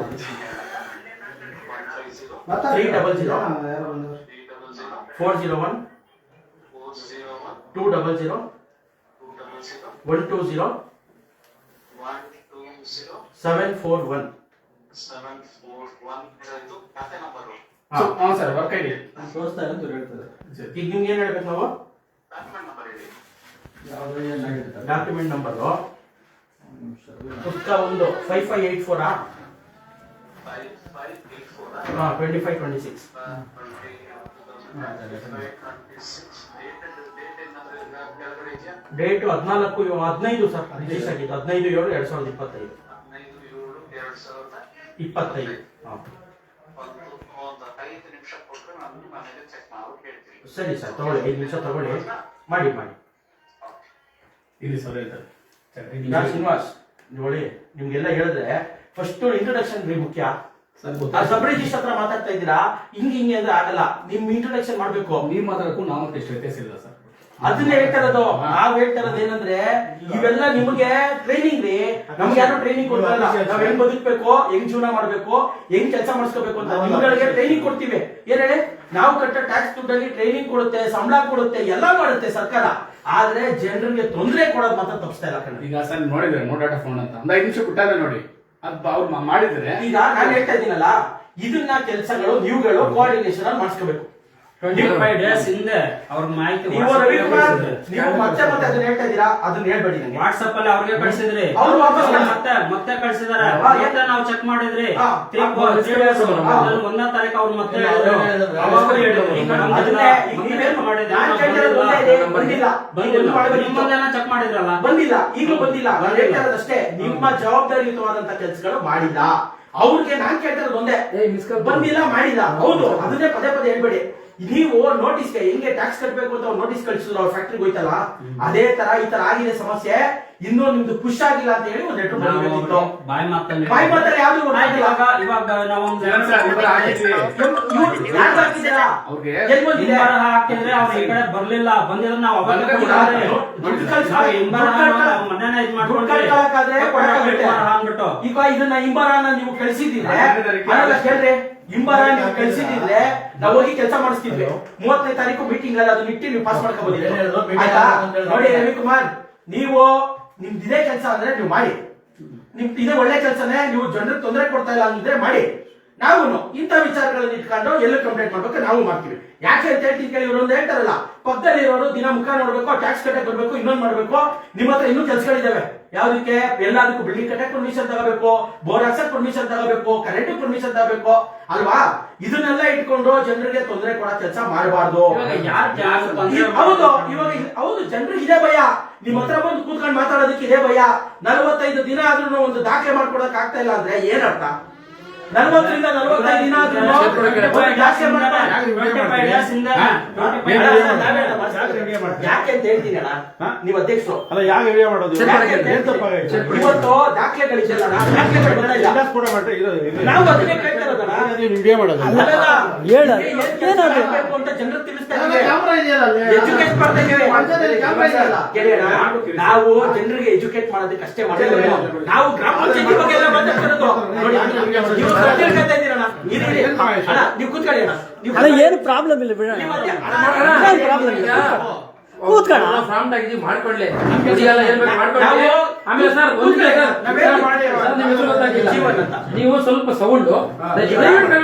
three double zero four zero one two double zero one two zero seven four one ಹಾಂ ಸರ್ ವರ್ಕ್ ಐಡಿ ತೋರಿಸ್ತಾ ಇಲ್ಲ ಅಂತ ಹೇಳ್ತಾರೆ ಈಗ ನಿಮ್ಗೆ ಏನ್ ಹೇಳ್ಬೇಕು ನಾವು ಯಾವುದೋ ಏನಾಗಿರ್ತಾರೆ ಡಾಕ್ಯುಮೆಂಟ್ ನಂಬರ್ ಪುಸ್ತಕ ಒಂದು ಫೈವ್ ಫೈವ್ ಏಟ್ ಫೋರ್ ಹಾ twenty five twenty six date ಹದಿನಾಲ್ಕು ಹದಿನೈದು ಸರ್ ರಿಲೀಸ್ ಆಗಿದ್ದು ಹದಿನೈದು ಏಳು ಎರಡ್ ಸಾವಿರದ ಇಪ್ಪತ್ತೈದು. ಇಪ್ಪತ್ತೈದು ಹಾ. ಸರಿ ಸರ್ ತಗೊಳ್ಳಿ ಐದು ನಿಮಿಷ ತಗೊಳ್ಳಿ. ಮಾಡಿ ಮಾಡಿ. ಇಲ್ಲಿ ಸರ್ ಹೇಳ್ತಾರೆ ನಾನು ಶ್ರೀನಿವಾಸ್ ನೋಡಿ ನಿಮ್ಗೆಲ್ಲ ಹೇಳಿದ್ರೆ ಫಸ್ಟ್ ಇಂಟ್ರೊಡಕ್ಷನ್ ಬಿ ಮುಖ್ಯ. ಸಬ್ ರಿಜಿಸ್ಟರ್ ಹತ್ರ ಮಾತಾಡ್ತಾ ಇದ್ದೀರಾ? ಹಿಂಗ್ ಹಿಂಗೆ ಅಂದ್ರೆ ಆಗಲ್ಲ. ನಿಮ್ ಇಂಟ್ರೊಡಕ್ಷನ್ ಮಾಡ್ಬೇಕು. ನೀವು ಮಾತಾಡಕ್ಕೂ ನಾವು ಎಷ್ಟು ವ್ಯತ್ಯಾಸ ಇಲ್ಲ ಸರ್. ಅದನ್ನ ಹೇಳ್ತಾ ಇರೋದು ನಾವ್ ಹೇಳ್ತಾ ಇರೋದು ಏನಂದ್ರೆ ಇವೆಲ್ಲ ನಿಮಗೆ ಟ್ರೈನಿಂಗ್ ರೀ. ನಮ್ಗೆ ಯಾರು ಟ್ರೈನಿಂಗ್ ಕೊಡ್ತಾರಲ್ಲ ನಾವ್ ಹೆಂಗ್ ಬದುಕ್ಬೇಕು ಹೆಂಗ್ ಜೀವನ ಮಾಡ್ಬೇಕು ಹೆಂಗ್ ಕೆಲಸ ಮಾಡಿಸ್ಕೋಬೇಕು ಅಂತ ನಿಮ್ಗಳಿಗೆ ಟ್ರೈನಿಂಗ್ ಕೊಡ್ತೀವಿ. ಏನ್ ಹೇಳಿ? ನಾವು ಕಟ್ಟೋ ಟ್ಯಾಕ್ಸ್ ದುಡ್ಡಲ್ಲಿ ಟ್ರೈನಿಂಗ್ ಕೊಡುತ್ತೆ ಸಂಬಳ ಕೊಡುತ್ತೆ ಎಲ್ಲ ಮಾಡುತ್ತೆ ಸರ್ಕಾರ. ಆದ್ರೆ ಜನರಿಗೆ ತೊಂದರೆ ಕೊಡೋದು ಮಾತ್ರ ತಪ್ಪಿಸ್ತಾ ಇಲ್ಲ ಈಗ ಸರ್ ನೋಡಿದ್ರೆ ನೋ ಡಾಟಾ ಫೋನ್ ಅಂತ. ಒಂದು ಐದು ನಿಮಿಷ ಬಿಟ್ಟಾರೆ ನೋಡಿ. ಅದ್ ಅವ್ರು ಮಾಡಿದ್ರೆ ಈಗ ನಾನು ಹೇಳ್ತಾ ಇದ್ದೀನಲ್ಲ ಇದನ್ನ ಕೆಲಸಗಳು ನೀವುಗಳು ಕೋಆರ್ಡಿನೇಷನ್ ಅಲ್ಲಿ ಮಾಡಿಸ್ಕೋಬೇಕು. ಟ್ವೆಂಟಿ ಫೈವ್ ಡೇಸ್ ಹಿಂದೆ ಅವ್ರ ಮಾಹಿತಿ ನೀವು ರವಿಕುಮಾರ್ ನೀವು ಮತ್ತೆ ಮತ್ತೆ ಅದನ್ನ ಹೇಳ್ತಾ ಇದ್ದೀರಾ? ಅದನ್ನ ಹೇಳ್ಬೇಡಿ ನಂಗೆ ವಾಟ್ಸ್ಆಪ್ ಅಲ್ಲಿ ಅವ್ರಿಗೆ ಕಳ್ಸಿದ್ರಿ. ಅವ್ರು ವಾಪಸ್ ಮತ್ತೆ ಮತ್ತೆ ಕಳ್ಸಿದಾರೆ. ಹಾ, ಮತ್ತೆ ನಾವು ಚೆಕ್ ಮಾಡಿದ್ರಿ? ಒಂದನೇ ತಾರೀಕು ಅವ್ರು ಮತ್ತೆ ಇಲ್ಲ, ಹೇಳಿದ್ರು. ಅವ್ರು ಹೇಳಿದ್ರು. ಅವಾಗ ಹೇಳಿದ್ರು. ಈಗ ನಮ್ಗೆ ಅದನ್ನೇ ಈಗ ಮತ್ತೆ ನೀವೇನು check ಮಾಡಿದ್ರೆ. ನಾನ್ ನಾವು ಕೇಳ್ತಿರೋದು ಒಂದೇ ಇದೆ, ಬಂದಿಲ್ಲ. ಬಂದಿಲ್ಲ. ನೀವು ಮಾಡ್ಬೇಕಿತ್ತು. ನಿಮ್ಮನ್ನೆಲ್ಲ ಚೆಕ್ ಮಾಡಿದ್ರಲ್ಲ? ಬಂದಿಲ್ಲ. ಈಗಲೂ ಬಂದಿಲ್ಲ. ನಾನು ಹೇಳ್ತಾ ಇರೋದಷ್ಟೇ. ನಿಮ್ಮ ಜವಾಬ್ದಾರಿಯುತವಾದಂತ ಕೆಲಸಗಳು ಮಾಡಿಲ್ಲ. ಅವ್ರಿಗೆ ನಾನ್ ಕೇಳ್ತಾ ಇರೋದು ಒಂದೇ. ಬಂದಿಲ್ಲ ಮಾಡಿಲ್ಲ. ಹೌದು. ಅದನ್ನೇ ಪದೇ ಪದೇ ಹೇಳ್ಬೇಡಿ. ನೀವು ನೋಟಿಸ್ ಹೆಂಗೆ ಟ್ಯಾಕ್ಸ್ ಕಟ್ಟಬೇಕು ಅಂತ ನೋಟಿಸ್ ಕಳಿಸಿದ್ರು ಅವ್ರ ಫ್ಯಾಕ್ಟ್ರಿ ಹೋಯ್ತಲ್ಲ? ಅದೇ ತರ ಈ ತರ ಆಗಿದೆ ಸಮಸ್ಯೆ. ಇನ್ನೂ ನಿಮ್ದು ಖುಷ್ ಆಗಿಲ್ಲ ಅಂತ ಹೇಳಿ ಒಂದ್ ಲೆಟರ್ ಬರಬೇಕಿತ್ತು ಮಾತಲ್ಲಿ ಬಾಯಿ ಮಾತಲ್ಲಿ ಯಾವ್ದು ಇವಾಗ ಇವಾಗ ನಾವೊಂದು ಅವ್ರಿಗೆ ಹಾಕಿದ್ರೆ ಅವ್ರು ಈ ಕಡೆ ಬರ್ಲಿಲ್ಲ. ಬಂದಿದ್ರೆ ನಾವು ಅವಾಗ ಈಗ ಇದನ್ನ ಇಂಬರಾನ ನೀವು ಕಳಿಸಿದ್ದೀರಾ? ಕೇಳ್ರಿ. ಇಂಬಾರ ನೀವು ಕಳಿಸಿದ್ರೆ ನಾವು ಹೋಗಿ ಕೆಲಸ ಮಾಡಿಸ್ತಿದ್ವಿ. ಮೂವತ್ತನೇ ತಾರೀಕು ಮೀಟಿಂಗ್ ಅಲ್ಲಿ ಅದನ್ನ ಇಟ್ಟು ನೀವು ಪಾಸ್? ಮಾಡ್ಕೋಬಹುದು ಆಯ್ತಾ. ನೋಡಿ ರವಿಕುಮಾರ್ ನೀವು ನಿಮ್ದು ಇದೇ ಕೆಲಸ ಅಂದ್ರೆ ನೀವು ಮಾಡಿ. ನಿಮ್ದು ಇದೇ ಒಳ್ಳೆ ಕೆಲಸನೇ ನೀವು ಜನರಿಗೆ ತೊಂದರೆ ಕೊಡ್ತಾ ಇಲ್ಲ ಅಂದ್ರೆ ಮಾಡಿ. ನಾವು ಇಂಥ ವಿಚಾರಗಳನ್ನ ಇಟ್ಕೊಂಡು ಎಲ್ಲ ಕಂಪ್ಲೇಂಟ್ ಮಾಡ್ಬೇಕು ನಾವು ಮಾಡ್ತೀವಿ. ಯಾಕೆ ಅಂತ ಹೇಳ್ತೀನಿ ಕೇಳಿ ಇವರು ಒಂದು ಹೇಳ್ತಾರಲ್ಲ ಪಕ್ಕದಲ್ಲಿ ಇರೋರು ದಿನ ಮುಖ ನೋಡ್ಬೇಕು ಟ್ಯಾಕ್ಸ್ ಕಟ್ಟಕ್ ಬರ್ಬೇಕು ಇನ್ನೊಂದು ಮಾಡ್ಬೇಕು. ನಿಮ್ಮ ಹತ್ರ ಇನ್ನೂ ಕೆಲಸಗಳಿದಾವೆ. ಯಾವ್ದಕ್ಕೆ? ಎಲ್ಲದಕ್ಕೂ ಬಿಲ್ಡಿಂಗ್ ಕಟ್ಟಕ್ ಪರ್ಮಿಷನ್ ತಗೋಬೇಕು ಬೋರ್ ಹಾಕ್ಸಕ್ ಪರ್ಮಿಷನ್ ತಗೋಬೇಕು ಕರೆಂಟ್ ಪರ್ಮಿಷನ್ ತಗೋಬೇಕು. ಅಲ್ವಾ? ಇದನ್ನೆಲ್ಲ ಇಟ್ಕೊಂಡು ಜನರಿಗೆ ತೊಂದರೆ ಕೊಡೋ ಕೆಲಸ ಮಾಡಬಾರ್ದು. ಹೌದು ಇವಾಗ ಹೌದು ಜನರಿಗೆ ಇದೇ ಭಯ. ನಿಮ್ ಹತ್ರ ಬಂದು ಕೂತ್ಕೊಂಡು ಮಾತಾಡೋದಕ್ಕೆ ಇದೇ ಭಯ. ನಲವತ್ತೈದು ದಿನ ಆದ್ರೂ ಒಂದು ದಾಖಲೆ ಮಾಡ್ಕೊಡಕ್ ಆಗ್ತಾ ಇಲ್ಲ ಅಂದ್ರೆ ಏನರ್ಥ ನಲವತ್ತರಿಂದ ನಲವತ್ತೈದು ದಿನ ಆದ್ರೂ ಯಾಕೆ ಅಂತ ಹೇಳ್ತೀನಿ ಅಣ್ಣ ನೀವು ಅಧ್ಯಕ್ಷರು. ಅಲ್ಲ ಯಾಕೆ ವಿಡಿಯೋ ಮಾಡೋದು? ಇವತ್ತು ದಾಖಲೆ ಇದು- ನಾವು ಅದನ್ನೇ ಮಾಡೋದು ಹೇಳು. ನಾವು ಜನರಿಗೆ ಎಜುಕೇಟ್ ಮಾಡೋದಕ್ಕೆ ಅಷ್ಟೇ ನಾವು ಗ್ರಾಮ ಪಂಚಾಯತಿ ಬಗ್ಗೆ ಎಲ್ಲ ಮಾತಾಡ್ತಿರೋದು. ನೋಡಿ ನೀವು ಕೂತ್ಕೊಳ್ಳಿ ನೀವು ಏನು ಪ್ರಾಬ್ಲಮ್ ಇಲ್ಲ ಪ್ರಾಬ್ಲಮ್ ಇಲ್ಲ? ಕೂತ್ಕೊಳ್ಳ ಫಾರ್ಮ್ ಮಾಡ್ಕೊಳ್ಳಿ. ಆಮೇಲೆ ಸರ್ ಒಂದ್. ನೀವು ಸ್ವಲ್ಪ ಸೌಂಡ್.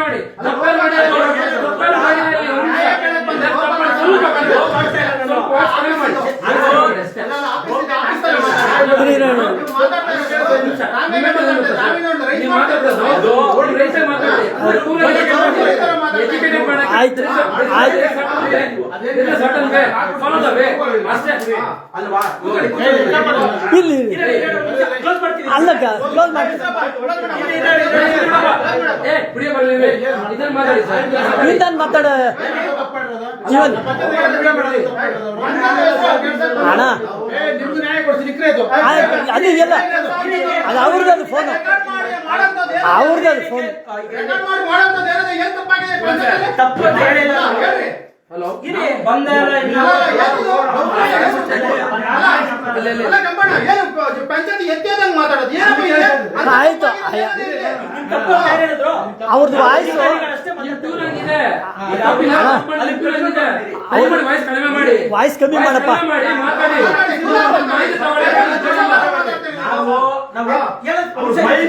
ಮಾಡಿ, ಸ್ವಲ್ಪ ಆಯ್ತು ಇಲ್ಲಿ ಕ್ಲೋಸ್ ಮಾಡ್ತೀನಿ ಮಾತಾಡಿ ಇಕ್ರೆ ಆಯ್ತು, ಅದು ಎಲ್ಲ ಅದು ಅವ್ರದ್ದು ಅದು ಫೋನು ಅವ್ರದ್ದು ಅದು ಫೋನ್? ತಪ್ಪು ಹಲೋ ಆಯ್ತು? ಅವ್ರದ್ದು ವಾಯ್ಸು ವಾಯ್ಸ್ ಕಡಿಮೆ ಮಾಡಿ ವಾಯ್ಸ್ ಕಮ್ಮಿ ಮಾಡಪ್ಪ ಮಾಡಿ ಮಾತಾಡಿ ನಾವು ನಾವು ಹೇಳೋದು ಅವ್ರ ಪಂಚಾಯ್ತಿ.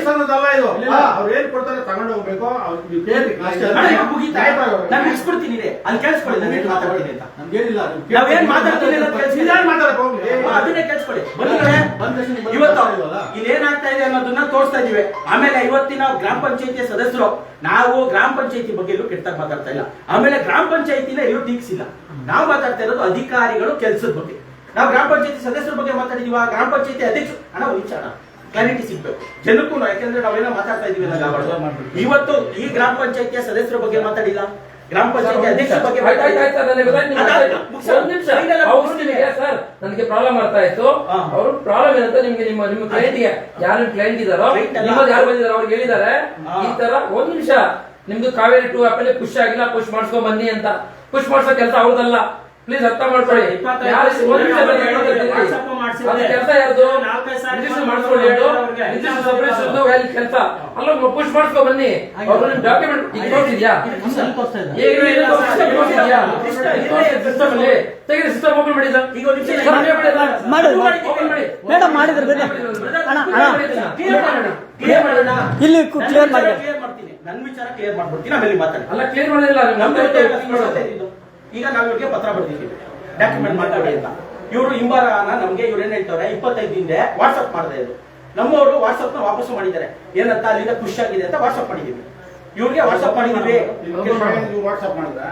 ಇದು ಅವ್ರು ಏನ್ ಕೊಡ್ತಾರೆ ತಗೊಂಡು ಹೋಗ್ಬೇಕು ಅವ್ರಿಗೆ. ಅಲ್ಲಿ ಕೇಳಿಸ್ಕೊಳ್ಳಿ ಏನ್ ಮಾತಾಡ್ತೀನಿ ಅಂತ. ನಮ್ಗೇನಿಲ್ಲ ನಾವೇನ್ ಮಾತಾಡ್ತೀನಿ ಅಂತ ಕೇಳಿಸ್ಕೊಳ್ಳಿ. ಇದಾರ್ ಮಾತಾಡಕ್ ಹೋಗ್ಲಿ. ಹಾ, ಅದನ್ನೇ ಕೇಳಿಸ್ಕೊಳ್ಳಿ ಬನ್ನಿ ಕಣೆ. ಬಂದ ತಕ್ಷಣ ಬಂದು ಇವತ್ತು ಮಾತಾಡಿದ್ವಲ್ಲ? ಇಲ್ಲಿ ಏನಾಗ್ತಾ ಇದೆ ಅನ್ನೋದನ್ನ ತೋರಿಸ್ತಾ ಇದೀವಿ ಆಮೇಲೆ ಇವತ್ತಿನ ಗ್ರಾಮ ಪಂಚಾಯತಿಯ ಸದಸ್ಯರು ನಾವು ಗ್ರಾಮ ಪಂಚಾಯತಿ ಬಗ್ಗೆ ಎಲ್ಲೂ ಕೆಟ್ಟಾಗಿ ಮಾತಾಡ್ತಾ ಇಲ್ಲ. ಆಮೇಲೆ ಗ್ರಾಮ ಪಂಚಾಯತಿನ ಎಲ್ಲೂ ಟೀಕ್ಸಿಲ್ಲ. ನಾವು ಮಾತಾಡ್ತಾ ಇರೋದು ಅಧಿಕಾರಿಗಳು ಕೆಲಸದ ಬಗ್ಗೆ. ನಾವು ಗ್ರಾಮ ಪಂಚಾಯತಿ ಸದಸ್ಯರ ಬಗ್ಗೆ ಮಾತಾಡಿದೀವ. ಗ್ರಾಮ ಪಂಚಾಯತಿ ಅಧ್ಯಕ್ಷ ಹಣ ವಿಚಾರ ಕ್ಲಾರಿಟಿ ಸಿಗ್ಬೇಕು. ಜನಕ್ಕೂ ಯಾಕಂದ್ರೆ ನಾವೇನೋ ಮಾತಾಡ್ತಾ ಇದೀವಿ. ಇವತ್ತು ಈ ಗ್ರಾಮ ಪಂಚಾಯತಿಯ ಸದಸ್ಯರ ಬಗ್ಗೆ ಮಾತಾಡಿಲ್ಲ. ಗ್ರಾಮ ಪಂಚಾಯತಿ ಬಗ್ಗೆ ಒಂದ್ ನಿಮಿಷ. ಸರ್ ನನಗೆ ಪ್ರಾಬ್ಲಮ್ ಆಗ್ತಾ ಇತ್ತು. ಅವರು ಪ್ರಾಬ್ಲಮ್ ಏನಂತ ನಿಮ್ಗೆ ನಿಮ್ಮ ನಿಮ್ಮ ಕ್ಲೈಂಟ್ಗೆ ಯಾರು ಕ್ಲೈಂಟ್ ಇದಾರೋ ನಿಮ್ಮದು ಯಾರು ಬಂದಿದಾರೋ ಅವ್ರಿಗೆ ಹೇಳಿದಾರೆ. ಈ ತರ ಒಂದ್ ನಿಮಿಷ. ನಿಮ್ದು ಕಾವೇರಿ ಟೂ ಆಪ್ ಅಲ್ಲಿ ಪುಷ್ ಆಗಿಲ್ಲ ಪುಷ್ ಮಾಡ್ಸ್ಕೊಂಡ್ ಬನ್ನಿ ಅಂತ. ಪುಷ್ ಮಾಡ್ಸೋ ಕೆಲಸ ಅವ್ರದಲ್ಲ ಪ್ಲೀಸ್ ಅರ್ಥ ಮಾಡ್ಕೊಳ್ಳಿ. ಕೆಲಸ ಯಾರ್ದು? ಕೆಲಸ. ಅಲ್ಲ ಪುಷ್ ಮಾಡ್ಕೊ ಬನ್ನಿ. ಡಾಕ್ಯುಮೆಂಟ್ ತೋರಿಸಿದ್ಯಾ? ಸಿಸ್ಟಮ್ ತೆಗೆದು ಓಪನ್ ಮಾಡಿ ಮೇಡಮ್ ಮಾಡಿದ್ರು ಇಲ್ಲಿ ಕ್ಲಿಯರ್ ಮಾಡಿ ನನ್ನ ವಿಚಾರ ಕ್ಲಿಯರ್ ಮಾಡ್ಬಿಡ್ತೀನಿ. ಆಮೇಲೆ ಮಾತಾಡಿ ಅಲ್ಲ ಕ್ಲಿಯರ್ ಮಾಡಿಲ್ಲ ನಮ್ದು ಈಗ ನಾವು ಇವ್ರಿಗೆ ಪತ್ರ ಬರೆದಿದ್ದೀವಿ. ಡಾಕ್ಯುಮೆಂಟ್ ಮಾತಾಡಿ ಅಂತ. ಇವರು ಇಂಬಾರಾನ ನಮ್ಗೆ ಇವ್ರು ಏನ್ ಹೇಳ್ತಾರೆ? ಇಪ್ಪತ್ತೈದು ಹಿಂದೆ ವಾಟ್ಸಪ್ ಮಾಡಿದೆ ಇದು ನಮ್ಮವರು ನ ವಾಪಸ್ ಮಾಡಿದ್ದಾರೆ. ಏನಂತ ಅಲ್ಲಿಂದ ಖುಷಿಯಾಗಿದೆ ಅಂತ ವಾಟ್ಸಪ್ ಮಾಡಿದೀವಿ ಇವ್ರಿಗೆ ವಾಟ್ಸ್ಆಪ್ ಮಾಡಿದ್ರಿ? ನೀವು ವಾಟ್ಸ್ಆಪ್ ಮಾಡಿದ್ರ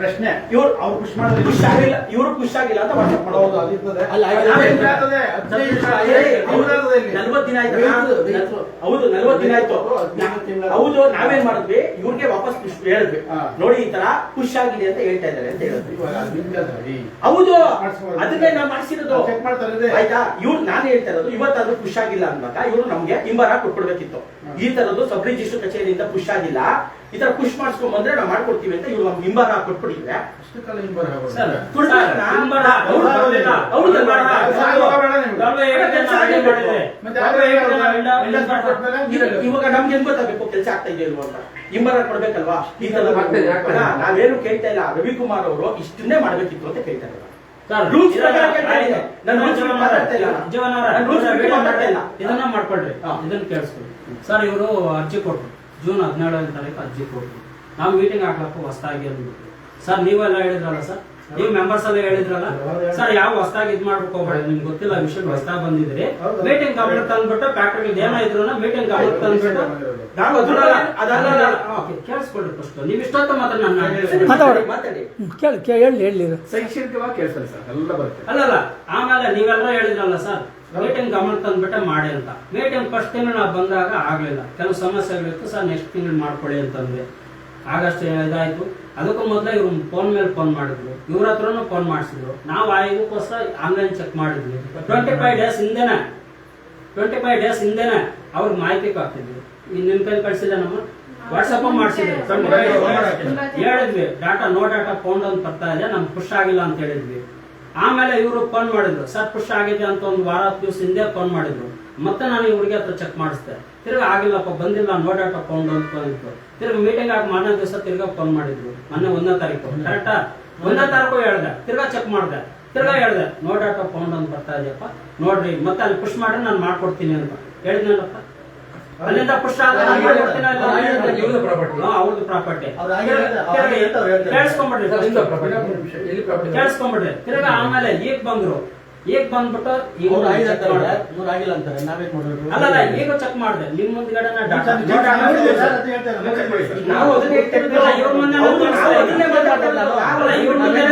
ಪ್ರಶ್ನೆ. ಇವ್ರು ಅವ್ರು ಖುಷಿ ಮಾಡಿದ್ರೆ ಖುಷಿ ಆಗಿಲ್ಲ ಇವ್ರು ಖುಷಿ ಆಗಿಲ್ಲ ಅಂತ ವಾಟ್ಸ್ಆಪ್ ಮಾಡೋದು. ನಲ್ವತ್ ದಿನ ಆಯ್ತು. ಹೌದು ನಲ್ವತ್ ದಿನ ಆಯ್ತು. ಹೌದು ನಾವೇನ್ ಮಾಡಿದ್ವಿ? ಇವ್ರಿಗೆ ವಾಪಸ್ ಹೇಳಿದ್ವಿ. ನೋಡಿ ಈ ತರ ಖುಷಿ ಆಗಿದೆ ಅಂತ ಹೇಳ್ತಾ ಇದ್ದಾರೆ ಅಂತ ಹೇಳಿದ್ವಿ ಹೌದು. ಅದನ್ನೇ ನಾವು ಮಾಡಿಸಿರೋದು. ಚೆಕ್ ಮಾಡ್ತಾರೆ ಆಯ್ತಾ? ಇವ್ರು ನಾನು ಹೇಳ್ತಾ ಇರೋದು ಇವತ್ತಾದ್ರೂ ಖುಷಿ ಆಗಿಲ್ಲ ಅಂದಾಗ ಇವ್ರು ನಮ್ಗೆ ಇಂಬಾರ ಕೊಟ್ಬಿಡ್ಬೇಕಿತ್ತು ಈ ತರದ್ದು ಸಬ್ ರಿಜಿಸ್ಟರ್ ಕಚೇರಿಯಿಂದ ಖುಷಿ ಆಗಿಲ್ಲ. ಈ ತರ ಖುಷ್ ಮಾಡಿಸ್ಕೊಂಡ್ ಬಂದ್ರೆ ನಾವು ಮಾಡ್ಕೊಡ್ತೀವಿ ಅಂತ ಇವ್ರು ಹಿಂಬರ ಕೊಟ್ಬಿಟ್ಟಿದ್ರೆ ಹೇಳೋದು. ಇವಾಗ ನಮ್ಗೆ ಏನ್ ಗೊತ್ತಾಗಬೇಕು? ಕೆಲಸ ಆಗ್ತಾ ಇದೆ ಇಲ್ವಾ ಅಂತ. ಹಿಂಬರ ಕೊಡ್ಬೇಕಲ್ವಾ. ನಾವೇನು ಕೇಳ್ತಾ ಇಲ್ಲ. ರವಿಕುಮಾರ್ ಅವರು ಇಷ್ಟನ್ನೇ ಮಾಡ್ಬೇಕಿತ್ತು ಅಂತ ಕೇಳ್ತಾ ಇದ್ದಾರೆ. ಇದನ್ನ- ಮಾಡ್ಕೊಳ್ರಿ. ಇದನ್ನ ಕೇಳಿಸ್ಕೊಳ್ಳಿ. ಸರ್ ಇವರು ಅರ್ಜಿ ಕೊಟ್ರು. ಜೂನ್ ಹದಿನೇಳನೇ ತಾರೀಕು ಅರ್ಜಿ ಕೊಡ್ತೀವಿ. ನಾವು ಮೀಟಿಂಗ್ ಹಾಕಲಪ್ಪ ಹೊಸದಾಗಿ ಅಂದ್ಬಿಟ್ಟು. ಸರ್ ನೀವೆಲ್ಲ ಹೇಳಿದ್ರಲ್ಲ ಸರ್? ನೀವು ಮೆಂಬರ್ಸ್ ಎಲ್ಲ ಹೇಳಿದ್ರಲ್ಲ? ಸರ್ ಯಾವ ಹೊಸದಾಗಿ ಇದ್ ಮಾಡ್ಬೇಕು ಹೋಗ್ಬೇಡ ನಿಮ್ಗೆ ಗೊತ್ತಿಲ್ಲ ವಿಷಯ ಹೊಸದಾಗಿ ಬಂದಿದ್ರಿ ಮೀಟಿಂಗ್ ಗಮನ ತಂದ್ಬಿಟ್ಟು ಫ್ಯಾಕ್ಟ್ರಿ ಏನೋ ಇದ್ರು ಮೀಟಿಂಗ್ ಗಮನ ತಂದ್ಬಿಟ್ಟು ಕೇಳಿಸ್ಕೊಳ್ರಿ ಫಸ್ಟ್ ನೀವು ಇಷ್ಟೊತ್ತ ಮಾತ್ರ ನನ್ನ ಮಾತಾಡಿ. ಮಾತಾಡಿ. ಕೇಳಿ ಕೇಳಿ ಹೇಳಿ ಹೇಳಿ ಶೈಕ್ಷಣಿಕವಾಗಿ ಕೇಳ್ತಾರೆ ಸರ್ ಎಲ್ಲ ಬರುತ್ತೆ. ಅಲ್ಲಲ್ಲ ಆಮೇಲೆ ನೀವೆಲ್ಲ ಹೇಳಿದ್ರಲ್ಲ ಸರ್ ಮೀಟಿಂಗ್ ಗಮನ ತಂದ್ಬಿಟ್ಟೆ ಮಾಡಿ ಅಂತ. ಮೀಟಿಂಗ್ ಫಸ್ಟ್ ತಿಂಗಳು ನಾವು ಬಂದಾಗ ಆಗ್ಲಿಲ್ಲ. ಕೆಲವು ಸಮಸ್ಯೆಗಳಿತ್ತು ಸರ್ ನೆಕ್ಸ್ಟ್ ತಿಂಗಳು ಮಾಡ್ಕೊಳ್ಳಿ ಅಂತಂದ್ವಿ. ಆಗಸ್ಟ್ ಇದಾಯ್ತು ಅದಕ್ಕೂ ಮೊದಲ ಇವ್ರು ಫೋನ್ ಮೇಲೆ ಫೋನ್ ಮಾಡಿದ್ರು. ಇವ್ರ ಹತ್ರನು ಫೋನ್ ಮಾಡಿಸಿದ್ರು. ನಾವು ಆ ಇದಕ್ಕೋಸ್ಕರ ಆನ್ಲೈನ್ ಚೆಕ್ ಮಾಡಿದ್ವಿ. ಟ್ವೆಂಟಿ ಫೈವ್ ಡೇಸ್ ಹಿಂದೆನೆ. ಟ್ವೆಂಟಿ ಫೈವ್ ಡೇಸ್ ಹಿಂದೆನೆ ಅವ್ರಿಗೆ ಮಾಹಿತಿ ಕೊಡ್ತಿದ್ವಿ ಇನ್ನು ನಿಮ್ಮ ಕೈ ಕಳಿಸಿಲ್ಲ ನಮ್ಮ? ವಾಟ್ಸಪ್ ಮಾಡಿಸಿದ್ರು. ಹೇಳಿದ್ವಿ ಡಾಟಾ ನೋ ಡಾಟಾ ಫೋನ್ ಅಂತ ಬರ್ತಾ ಇದೆ ನಮ್ಗೆ ಪುಷ್ ಆಗಿಲ್ಲ ಅಂತ ಹೇಳಿದ್ವಿ. ಆಮೇಲೆ ಇವರು ಫೋನ್ ಮಾಡಿದ್ರು ಸರ್ ಪುಷ್ ಆಗಿದೆ ಅಂತ ಒಂದು ವಾರ ದಿವಸ ಹಿಂದೆ ಫೋನ್ ಮಾಡಿದ್ರು. ಮತ್ತೆ ನಾನು ಇವ್ರಿಗೆ ಹತ್ರ ಚೆಕ್ ಮಾಡಿಸ್ದೆ. ತಿರ್ಗಾ ಆಗಿಲ್ಲಪ್ಪ ಬಂದಿಲ್ಲ ನೋಡಾಟ ಪೌಂಡ್ ಅಂತ ತಿರ್ಗಾ ಮೀಟಿಂಗ್ ಆಗಿ ಮಾರನೇ ದಿವಸ ತಿರ್ಗಾ ಫೋನ್ ಮಾಡಿದ್ರು. ಮೊನ್ನೆ ಒಂದನೇ ತಾರೀಕು. ಕರೆಕ್ಟಾ ಒಂದನೇ ತಾರೀಕು ಹೇಳ್ದೆ. ತಿರ್ಗಾ ಚೆಕ್ ಮಾಡ್ದೆ. ತಿರ್ಗಾ ಹೇಳ್ದೆ ನೋಡಾಟ ಪೌಂಡ್ ಅಂತ ಬರ್ತಾ ಇದೆಯಪ್ಪ. ನೋಡ್ರಿ ಮತ್ತೆ ಅಲ್ಲಿ ಪುಷ್ ಮಾಡಿ ನಾನು ಮಾಡ್ಕೊಡ್ತೀನಿ ಅಂತ. ಹೇಳಿದ್ನಲ್ಲಪ್ಪ? ಅಲ್ಲಿಂದ ಪುಷ್ ಅವ್ರದ್ದು ಪ್ರಾಪರ್ಟಿ. ಕೇಳಿಸ್ಕೊಂಡ್ಬಿಡ್ರಿ? ಕೇಳಿಸ್ಕೊಂಡ್ಬಿಡ್ರಿ. ತಿರ್ಗಾ ಆಮೇಲೆ ಈಗ ಬಂದ್ರು. ಈಗ ಬಂದ್ಬಿಟ್ಟು ಈಗ ಅವ್ರು ಐದು check ಅಂತಾರೆ ಮಾಡ್ದೆ. ಇವ್ರು ಆಗಿಲ್ಲ ಅಂತಾರೆ ನಾವೇನ್ ಅಲ್ಲಲ್ಲ ಈಗ ಚೆಕ್ ಮಾಡಿದೆ. ನಿಮ್ಮ ಮುಂದ್ಗಡೆ ನಾವು ಅದನ್ನೇ ಹೇಳ್ತಿರೋದು. ಇವ್ರ ಮುಂದೆ ನಾವು ಅದನ್ನೇ ಮಾತಾಡ್ತಿರೋದು. ನಾವು ಇವ್ರ ಮುಂದೆ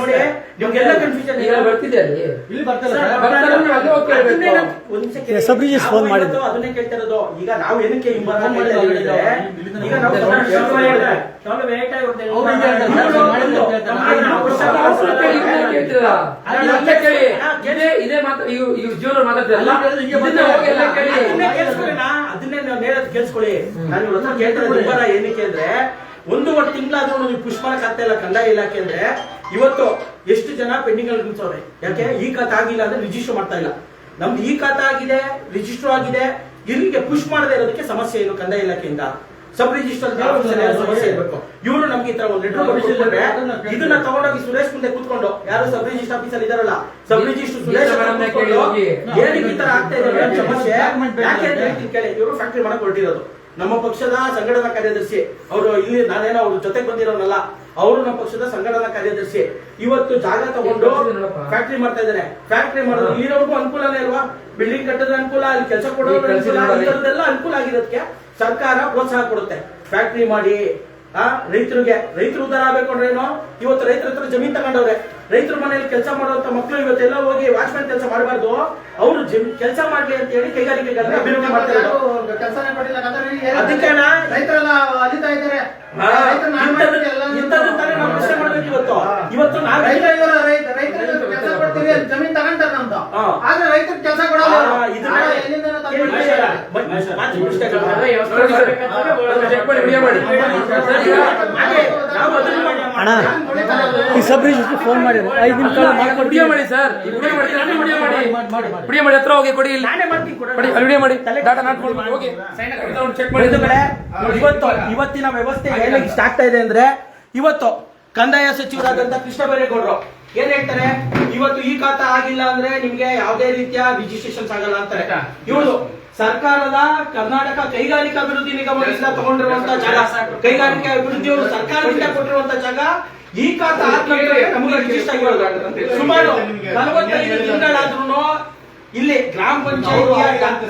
ನೋಡಿ ನಿಮ್ಗೆಲ್ಲ ಕನ್ಫ್ಯೂಷನ್ ಈಗ ಬರ್ತಿದೆ ಅಲ್ಲಿ. ಇಲ್ಲಿ ಬರ್ತಾರೆ ಅಲ್ಲೇ ಫೋನ್ ಮಾಡಿದ್ದು. ಅದನ್ನೇ ಕೇಳ್ತಿರೋದು. ಈಗ ನಾವು ಏನಕ್ಕೆ ಈಗ ನಾವು ಅವ್ರು ಹೇಳ್ತಾರೆ ನಾವು ಕೇಳಿ, ಇದೇ ಇದೇ ಮಾತು ಇವ್ ಇವ್ ಜೀವನ ಮಾತಾಡ್ತಿರಲ್ಲ ಅಲ್ಲ, ಕೇಳಿದ್ರೆ ಹಿಂಗೆ ಇದನ್ನೇ ಹೋಗಿ ಎಲ್ಲ ಕೇಳಿ. ಅದನ್ನೇ ಕೇಳಿಸ್ಕೊಳ್ಳಿ ನಾ, ಅದನ್ನೇ ನಾವು ಹೇಳೋದು ಕೇಳಿಸ್ಕೊಳ್ಳಿ. ನಾನು ಏನಕ್ಕೆ ಅಂದ್ರೆ ಒಂದೂವರೆ ತಿಂಗಳಾದ್ರೂ ನೀವು ಪುಷ್ಪ ಆಗ್ತಾ ಇಲ್ಲ ಕಂದಾಯ ಇಲಾಖೆ ಅಂದ್ರೆ ಇವತ್ತು ಎಷ್ಟು ಜನ ಪೆಂಡಿಂಗ್ ಅಲ್ಲಿ ನಿಲ್ಸವ್ರೆ ಯಾಕೆ? ಈ ಖಾತೆ ಆಗಿಲ್ಲ ಅಂದ್ರೆ ರಿಜಿಸ್ಟರ್ ಮಾಡ್ತಾ ಇಲ್ಲ. ನಮ್ದು ಈ ಖಾತೆ ಆಗಿದೆ ರಿಜಿಸ್ಟರ್ ಆಗಿದೆ. ಇಲ್ಲಿಗೆ ಪುಷ್ ಮಾಡದೇ ಇರೋದಕ್ಕೆ ಸಮಸ್ಯೆ ಏನು ಕಂದಾಯ ಇಲಾಖೆಯಿಂದ? ಸಬ್ ರಿಜಿಸ್ಟರ್ ಸಮಸ್ಯೆ? ಇರಬೇಕು ಈ ತರ ಒಂದು ಲೆಟರ್ ಕೊಟ್ಬಿಟ್ರೆ ಇದನ್ನ ತಗೊಂಡೋಗಿ ಸುರೇಶ್ ಮುಂದೆ ಕೂತ್ಕೊಂಡು ಯಾರು ಸಬ್ ರಿಜಿಸ್ಟರ್ ಆಫೀಸಲ್ಲಿ ಇದಾರಲ್ಲ ಸಬ್ ರಿಜಿಸ್ಟರ್ ಸುರೇಶ್. ಏನಕ್ಕೆ ಈ ತರ ಆಗ್ತಾ ಇದೆ ಸಮಸ್ಯೆ? ಯಾಕೆ ಕೇಳಿ ಇವರು ಫ್ಯಾಕ್ಟ್ರಿ ಮಾಡಕ್ ಹೊರಟಿರೋದು ನಮ್ಮ ಪಕ್ಷದ ಸಂಘಟನಾ ಕಾರ್ಯದರ್ಶಿ ಅವರು ಇಲ್ಲಿ ನಾನೇನೋ ಅವ್ರ ಜೊತೆಗೆ ಬಂದಿರೋನಲ್ಲ ಅವರು ನಮ್ಮ ಪಕ್ಷದ ಸಂಘಟನಾ ಕಾರ್ಯದರ್ಶಿ. ಇವತ್ತು ಜಾಗ ತಗೊಂಡು ಫ್ಯಾಕ್ಟ್ರಿ ಮಾಡ್ತಾ ಇದ್ದಾರೆ ಫ್ಯಾಕ್ಟ್ರಿ ಮಾಡೋದು ಇಲ್ಲಿರೋರ್ಗೂ ಅನುಕೂಲನೇ ಅಲ್ವಾ ಬಿಲ್ಡಿಂಗ್ ಕಟ್ಟದ ಅನುಕೂಲ ಅಲ್ಲಿ ಕೆಲಸ ಕೊಡೋದು ಈಗ ಅನುಕೂಲ ನೋಡಿ. ಅನುಕೂಲ ಆಗಿರೋದಕ್ಕೆ ಸರ್ಕಾರ ಪ್ರೋತ್ಸಾಹ ಕೊಡುತ್ತೆ. ಫ್ಯಾಕ್ಟ್ರಿ ಮಾಡಿ ಆ ರೈತರಿಗೆ ರೈತರು ಉದ್ದಾರ ಆಗ್ಬೇಕು ಅಂದ್ರೆ ಏನು? ಇವತ್ತು ರೈತರ ಹತ್ರ ಜಮೀನ್ ತಗೊಂಡವ್ರೆ. ರೈತರ ಮನೆಯಲ್ಲಿ ಕೆಲಸ ಮಾಡುವಂತ ಮಕ್ಕಳು ಇವತ್ತೆಲ್ಲ ಹೋಗಿ ವಾಚ್ಮ್ಯಾನ್ ಕೆಲಸ ಮಾಡಬಾರ್ದು. ಅವರು ಕೆಲಸ ಮಾಡ್ಲಿ ಅಂತ ಹೇಳಿ ಕೈಗಾರಿಕೆಗಳನ್ನ ಅಭಿವೃದ್ಧಿ ಮಾಡ್ತಾರೆ ಅದಕ್ಕೆ ರೈತರೆಲ್ಲ ಅಲಿತಾ ಇದ್ದಾರೆ. ಇಂಥದ್ದು- ತಾನೇ ನಾವು ಪ್ರಶ್ನೆ ಮಾಡ್ಬೇಕು ಇವತ್ತು. ಇವತ್ತು ನಾವು ರೈತ ರೈತರ ಕೆಲಸ ಕೊಡ್ತೀವಿ ಜಮೀನ್ ತಗೊಂತಾರೆ. ಆದ್ರೆ ರೈತರಿಗೆ ಕೆಲಸ ಕೊಡಲ್ಲ ಅಣ್ಣ ಈ ಸಬ್ ರಿಜಿಸ್ಟರ್ ಫೋನ್ ಮಾಡಿ ಐದು ನಿಮಿಷ ವಿಡಿಯೋ ಮಾಡಿ ಸರ್. ವಿಡಿಯೋ ಮಾಡಿ ನಾನು ವಿಡಿಯೋ ಮಾಡಿ ಮಾಡಿ. ಮಾಡಿ ಮಾಡಿ. ವಿಡಿಯೋ ಮಾಡಿ ಹತ್ರ ಹೋಗಿ ಕೊಡಿ ಇಲ್ಲಿ. ನಾನೇ ಮಾಡ್ತೀನಿ ಕೊಡೋಣ. ಕೊಡಿ ಅಲ್ಲಿ ವಿಡಿಯೋ ಮಾಡಿ. ಡಾಟಾ ನಾಟ್ ಮಾಡ್ಕೊಂಡು ಹೋಗಿ. ಚೆಕ್ ಮಾಡಿ. ಇವತ್ತು ಇವತ್ತಿನ ವ್ಯವಸ್ಥೆ ಇಷ್ಟ ಆಗ್ತಾ ಇದೆ ಅಂದ್ರೆ ಇವತ್ತು ಕಂದಾಯ ಸಚಿವರಾದಂತ ಕೃಷ್ಣ ಬೈರೇಗೌಡರು ಏನ್ ಹೇಳ್ತಾರೆ? ಇವತ್ತು ಈ ಖಾತಾ ಆಗಿಲ್ಲ ಅಂದ್ರೆ ನಿಮ್ಗೆ ಯಾವುದೇ ರೀತಿಯ ರಿಜಿಸ್ಟ್ರೇಷನ್ ಆಗಲ್ಲ ಅಂತಾರೆ. ಇವರು ಸರ್ಕಾರದ ಕರ್ನಾಟಕ ಕೈಗಾರಿಕಾ ಅಭಿವೃದ್ಧಿ ನಿಗಮದಿಂದ ತಗೊಂಡಿರುವಂತ ಜಾಗ ಕೈಗಾರಿಕಾ ಅಭಿವೃದ್ಧಿಯವರು ಸರ್ಕಾರದಿಂದ ಕೊಟ್ಟಿರುವಂತ ಜಾಗ ಈ ಖಾತಾ ಆದ್ಮೇಲೆ ನಮಗೆ ರಿಜಿಸ್ಟರ್ ಆಗಿರೋದು. ಸುಮಾರು ನಲವತ್ತೈದು ತಿಂಗಳಾದ್ರೂ ಇಲ್ಲಿ ಗ್ರಾಮ ಪಂಚಾಯತಿಯ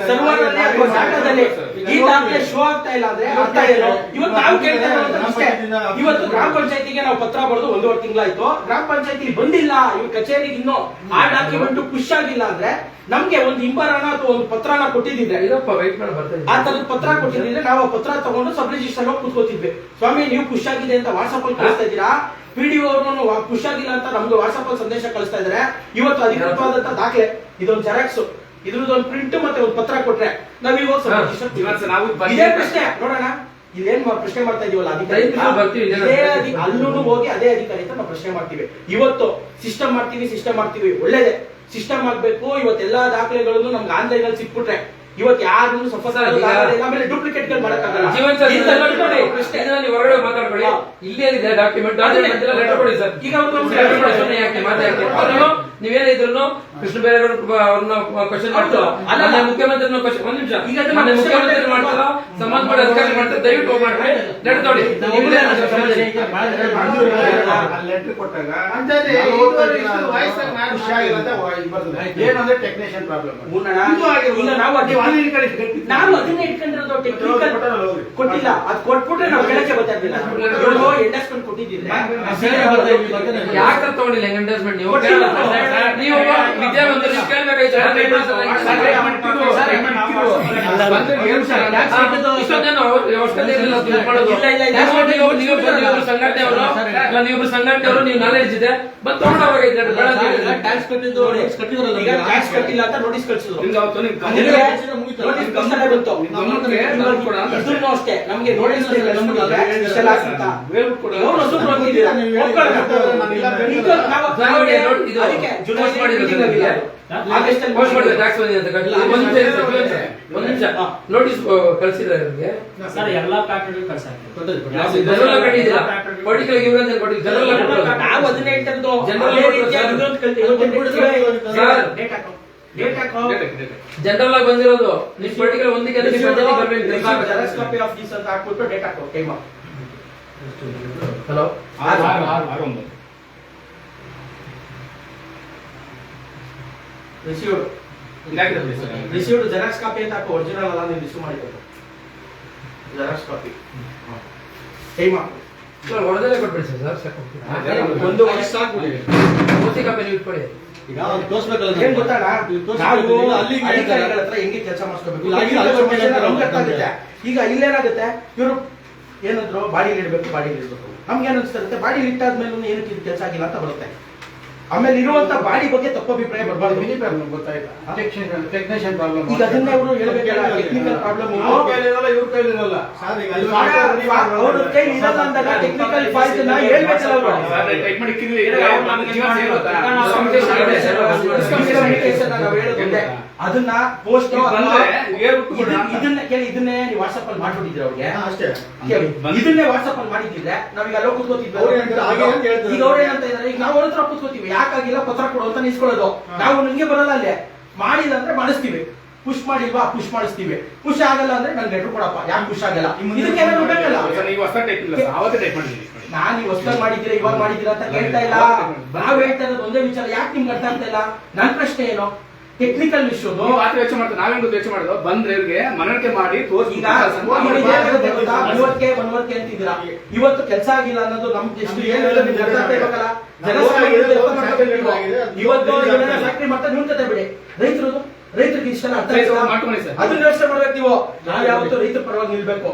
ಸರ್ವರ್ ಅಲ್ಲಿ ಈ ದಾಖಲೆ ಶೋ ಆಗ್ತಾ ಇಲ್ಲ ಅಂದ್ರೆ ಅರ್ಥ ಏನು ಇವತ್ತು ನಾವು ಕೇಳ್ತಾ ಇರೋದು ಅಷ್ಟೇ. ಇವತ್ತು ಗ್ರಾಮ ಪಂಚಾಯತಿಗೆ ನಾವು ಪತ್ರ ಬರೆದು ಒಂದೂವರೆ ತಿಂಗಳಾಯ್ತು. ಗ್ರಾಮ ಪಂಚಾಯತಿ ಬಂದಿಲ್ಲ. ಇವ್ರ ಕಚೇರಿಗೆ ಇನ್ನೂ ಆ ಡಾಕ್ಯುಮೆಂಟ್ ಖುಷಿ ಆಗಿಲ್ಲ ಅಂದ್ರೆ ನಮ್ಗೆ ಒಂದು ಇಂಬರನ ಅಥವಾ ಒಂದು ಪತ್ರನ ಕೊಟ್ಟಿದ್ರೆ ಆ ತರದ ಪತ್ರ ಕೊಟ್ಟಿದ್ರೆ ನಾವು ಆ ಪತ್ರ ತಗೊಂಡು ಸಬ್ ರಿಜಿಸ್ಟರ್ ಹೋಗಿ ಕೂತ್ಕೋತಿದ್ವಿ. ಸ್ವಾಮಿ ನೀವು ಖುಷಿಯಾಗಿದೆ ಅಂತ ವಾಟ್ಸಪ್ ಅಲ್ಲಿ ಕಳಿಸ್ತಾ ಇದ್ದೀರಾ? ಪಿಡಿಒ ಅವ್ರನ್ನು ಖುಷಿಯಾಗಿಲ್ಲ ಅಂತ ನಮ್ಗೆ ವಾಟ್ಸ್ಆಪ್ ಅಲ್ಲಿ ಸಂದೇಶ ಕಳಿಸ್ತಾ ಇದಾರೆ. ಇವತ್ತು ಅಧಿಕೃತವಾದಂತ ದಾಖಲೆ. ಇದೊಂದು ಜೆರಾಕ್ಸ್ ಇದ್ರದೊಂದು ಪ್ರಿಂಟ್ ಮತ್ತೆ ಒಂದು ಪತ್ರ ಕೊಟ್ರೆ ನಾವ್ ಇವಾಗ ಇದೇ ಪ್ರಶ್ನೆ ನೋಡೋಣ. ಇಲ್ಲೇನ್ ಪ್ರಶ್ನೆ ಮಾಡ್ತಾ ಇದೀವಲ್ಲ ಅಧಿಕಾರಿ. ಅಲ್ಲೂ ಹೋಗಿ ಅದೇ ಅಧಿಕಾರಿ ಅಂತ ನಾವು ಪ್ರಶ್ನೆ ಮಾಡ್ತೀವಿ. ಇವತ್ತು ಸಿಸ್ಟಮ್ ಮಾಡ್ತೀವಿ ಸಿಸ್ಟಮ್ ಮಾಡ್ತೀವಿ. ಒಳ್ಳೇದೇ. ಸಿಸ್ಟಮ್ ಆಗ್ಬೇಕು ಇವತ್ತೆಲ್ಲಾ ದಾಖಲೆಗಳನ್ನು ನಮ್ಗೆ ಆನ್ಲೈನ್ ಅಲ್ಲಿ ಸಿಕ್ಬಿಟ್ರೆ ಇವತ್ತು ಯಾರು ಆಮೇಲೆ ಡೂಪ್ಲಿಕೇಟ್. ನೀವು ಹೊರಗಡೆ ಇಲ್ಲೇ ಇಲ್ಲಿ ಡಾಕ್ಯುಮೆಂಟ್. ಲೆಟರ್ ಕೊಡಿ ಸರ್. ಈಗ ಯಾಕೆ ನೀವೇನಿದ್ರು ಕೃಷ್ಣ ಬೈರೇಗೌಡ ಅವ್ರನ್ನ ಕ್ವಶನ್ ಮಾಡ್ತಾರ? ಅಲ್ಲ. ಅಲ್ಲ ಮುಖ್ಯಮಂತ್ರಿ ಕ್ವಶನ್ ಒಂದ್ ನಿಮಿಷ. ಈಗ ಮುಖ್ಯಮಂತ್ರಿ ಮಾಡ್ತಾರ? ಸಂಬಂಧಪಟ್ಟ ಅಧಿಕಾರಿ ಮಾಡ್ತಾರೆ. ದಯವಿಟ್ಟು ಮಾಡ್ರಿ. ನಾನು ಮಾಡಿ ಬರ್ತದೆ. ಏನಂದ್ರೆ ಟೆಕ್ನಿಷಿಯನ್ ಪ್ರಾಬ್ಲಮ್ ನಾವು ಅದನ್ನೇ ಇಟ್ಕೊಂಡಿರೋದು ಟೆಕ್ನಿಕಲ್ ಕೊಟ್ಟಿಲ್ಲ. ಅದ್ ಕೊಟ್ಬಿಟ್ರೆ ನಾವು ಕೆಳಕ್ಕೆ ಬರ್ತಾ ಇರ್ಲಿಲ್ಲ. ಇವ್ರು ಎಂಡಸ್ಮೆಂಟ್ ಕೊಟ್ಟಿದ್ದಿದ್ರೆ ಯಾಕೆ ತಗೊಂಡಿಲ್ಲ ಎಂಗೇಜ್ಮೆಂಟ್ ನೀವು. ನೀವು ವಿದ್ಯಾವಂತರು ಸಂಘಟನೆಯವರು ಅಲ್ಲ ನೀವು ಸಂಘಟನೆಯವರು ನೀವು ನಾಲೆಡ್ಜ್ ಇದೆ ಬಂದು ಕಟ್ಟಿಲ್ಲ ಅಂತ ನೋಟಿಸ್ ಕಳಿಸಿದ್ರು ಅವತ್ತು ನಿಮ್ಗೆ ನೋಟಿಸ್ ಅಷ್ಟೇ. ಅದಕ್ಕೆ ಜುಲೈ post ಮಾಡಿರೋದು meeting ಆಗಸ್ಟ್ ಅಲ್ಲಿ ಪೋಸ್ಟ್ ಮಾಡಿದ್ರೆ ಟ್ಯಾಕ್ಸ್ ಬಂದಿದೆ ಅಂತ ಕಟ್ಟಿ- ಒಂದ್ ನಿಮಿಷ ಇರಿ ಸರ್, ಒಂದ್ ನಿಮಿಷ. ಒಂದ್ ನಿಮಿಷ ನೋಟಿಸ್ ಕಳಿಸಿದ್ರೆ ಅವ್ರಿಗೆ ಸರ್. ಎಲ್ಲಾ ಫ್ಯಾಕ್ಟರಿ ಕಳ್ಸಾಕ್ತೀವಿ ಜನರಲ್ ಪರ್ಟಿಕ್ಯುಲರ್ ನಾವು ಅದೇ ರೀತಿಯಾಗಿ ಕಲ್ತಿ- ಹಾಕು. ಹಾಕು. ಆಗಿ ಬಂದಿರೋದು. ನಿಮ್ ಪರ್ಟಿಕ್ಯುಲರ್ ಒಂದಕ್ಕೆ ಬರ್ಬೇಕು ಅಂತ ಹಾಕ್ಬಿಟ್ಟು ಡೇಟ್ ಹಾಕು. ಟೈಮ್ ಹಲೋ ಆರು ಆರು ಆರು ಆರು ಒಂಬತ್ತು. ರಿಸೀವ್ಡ್. ರಿಸೀವ್ಡ್ ಜೆರಾಕ್ಸ್ ಕಾಪಿ ಅಂತ ಹಾಕೋ ಒರಿಜಿನಲ್ ಅಲ್ಲ ನೀವು ರಿಸೀವ್ ಮಾಡಿರೋದು ಜೆರಾಕ್ಸ್ ಕಾಪಿ ಹೇಮಾ. ಹಾಕು ಸರ್ ಹೊಡೆದಲ್ಲೇ ಕೊಟ್ಬಿಡಿ ಸರ್ ಸರ್ ಸಾಕು ಒಂದು ವರ್ಷ ಓಸಿ ಕಾಪಿ ನೀವು ಇಟ್ಕೊಳ್ಳಿ ಈಗ ತೋರ್ಸ್ಬೇಕಲ್ಲ ಏನ್ ನಾವು ಅಲ್ಲಿ ಅಧಿಕಾರಿಗಳ ಹತ್ರ ಹೆಂಗೆ ಕೆಲಸ ಮಾಡಿಸ್ಕೋಬೇಕು. ಈಗ ಇಲ್ಲೇನಾಗುತ್ತೆ? ಇವರು ಏನಂದ್ರು ಬಾಡಿಗೆ ಇಡಬೇಕು ಬಾಡಿಗೆ ಇಡಬೇಕು. ನಮ್ಗೆ ಏನ್ ಅನ್ಸ್ತಿರುತ್ತೆ ಬಾಡಿಗೆ ಇಟ್ಟಾದ್ಮೇಲೆ ಏನಕ್ಕೆ ಇದು ಕೆಲಸ ಆಗಿಲ್ಲ ಅಂತ ಬರುತ್ತೆ. ಆಮೇಲೆ ಇರುವಂತ ಬಾಡಿ ಬಗ್ಗೆ ತಪ್ಪು ಅಭಿಪ್ರಾಯ ಬರಬಾರ್ದು ಗೊತ್ತಾಯ್ತಾ ಟೆಕ್ನಿಷಿಯನ್ ಪ್ರಾಬ್ಲಮ್ ಈಗ ಅದನ್ನೇ ಅವರು ಹೇಳ್ಬೇಕಲ್ಲ ಟೆಕ್ನಿಕಲ್ ಪ್ರಾಬ್ಲಮ್ ಅವ್ರ ಕೈಲಿರಲ್ಲ ಇವ್ರ ಕೈಲಿರಲ್ಲ ಸರ್ ಈಗ ಅವ್ರ ಕೈ ಇರಲ್ಲ ಅಂದಾಗ ಟೆಕ್ನಿಕಲ್ ಫಾಲ್ಟ್ನ ಹೇಳ್ಬೇಕಲ್ಲ ಅವರು ಟೈಪ್ ಮಾಡಿ ಇಕ್ಕಿದ್ವಿ. ನಮ್ಮ ಜೀವನ ಗೊತ್ತಾ? Miscommunication ನಾವು ಹೇಳೋದು ಅದನ್ನ ಪೋಸ್ಟ್ ಇದನ್ನ ಕೇಳಿ ಇದನ್ನೇ ನೀವು ವಾಟ್ಸ್ಆಪ್ ಅಲ್ಲಿ ಮಾಡ್ಬಿಟ್ಟಿದ್ರೆ ಅವ್ರಿಗೆ ಅಷ್ಟೇ ಇದನ್ನೇ ವಾಟ್ಸ್ಆಪ್ ಅಲ್ಲಿ ಮಾಡಿದ್ದಿದ್ರೆ ನಾವೀಗ ಅಲ್ಲೋ ಕೂತ್ಕೋತಿದ್ವಿ ಅವ್ರು ಹೇಳ್ತಾರೆ, ಹಾಗೆ ಅಂತ ಹೇಳ್ತಾರೆ. ಈಗ ಅವ್ರು ಏನಂತ ಇದಾರೆ ಈಗ ನಾವು ಅವ್ರ ಹತ್ರ ಕೂತ್ಕೋತೀವಿ ಯಾಕಾಗಿಲ್ಲ ಪತ್ರ ಕೊಡು ಅಂತ ನಿಲ್ಸ್ಕೊಳ್ಳೋದು ನಾವು ನಿಮ್ಗೆ ಬರಲ್ಲ ಅಲ್ಲೇ. ಮಾಡಿಲ್ಲ ಅಂದ್ರೆ ಮಾಡಿಸ್ತೀವಿ. ಪುಷ್ ಮಾಡಿಲ್ವಾ ಪುಷ್ ಮಾಡಿಸ್ತೀವಿ. ಪುಷ್ ಆಗಲ್ಲ ಅಂದ್ರೆ ನನ್ಗೆ ಲೆಟರ್ ಕೊಡಪ್ಪ. ಯಾಕೆ ಪುಷ್ ಆಗಲ್ಲ? ಇದಕ್ಕೆ ಹೊಸ ನಾನ್ ನೀವು ಹೊಸ್ದಾಗ್ ಮಾಡಿದ್ದೀರಾ. ಇವಾಗ ಮಾಡಿದ್ದೀರಾ ಅಂತ ಹೇಳ್ತಾ ಇಲ್ಲ. ನಾವ್ ಹೇಳ್ತಾ ಇರೋದು ಒಂದೇ ವಿಚಾರ. ಯಾಕೆ ನಿಮ್ಗೆ ಅರ್ಥ ಆಗ್ತಾ ಇಲ್ಲ? ನನ್ ಪ್ರಶ್ನೆ ಏನು? ಟೆಕ್ನಿಕಲ್ ಇಶ್ಯೂ ನೀವು ಆತ ವೆಚ್ಚ ಮಾಡ್ತಾರೆ ನಾವೇನು ಗೊತ್ತು ವೆಚ್ಚ ಮಾಡೋದು? ಬಂದ್ರೆ ಇವ್ರಿಗೆ ಮನವರಿಕೆ ಮಾಡಿ ತೋರಿಸಿ ಈಗ ಮನವರಿಕೆ ಮನವರಿಕೆ ಅಂತಿದ್ದೀರಾ? ಇವತ್ತು ಕೆಲಸ ಆಗಿಲ್ಲ ಅನ್ನೋದು ನಮ್ಗೆ ಎಷ್ಟು. ಇವತ್ತು ಫ್ಯಾಕ್ಟ್ರಿ ಮಾಡ್ತಾ ನೀವು ಕತೆ ಬಿಡಿ. ರೈತರು ರೈತರಿಗೆ ಇಷ್ಟ? ಮಾಡ್ಕೊಳ್ಳಿ ಸರ್. ಅದನ್ನ ಯೋಚನೆ ಮಾಡ್ಬೇಕು ನೀವು. ನಾವು ಯಾವತ್ತು ರೈತರ ಪರವಾಗಿ ನಿಲ್ಬೇಕು.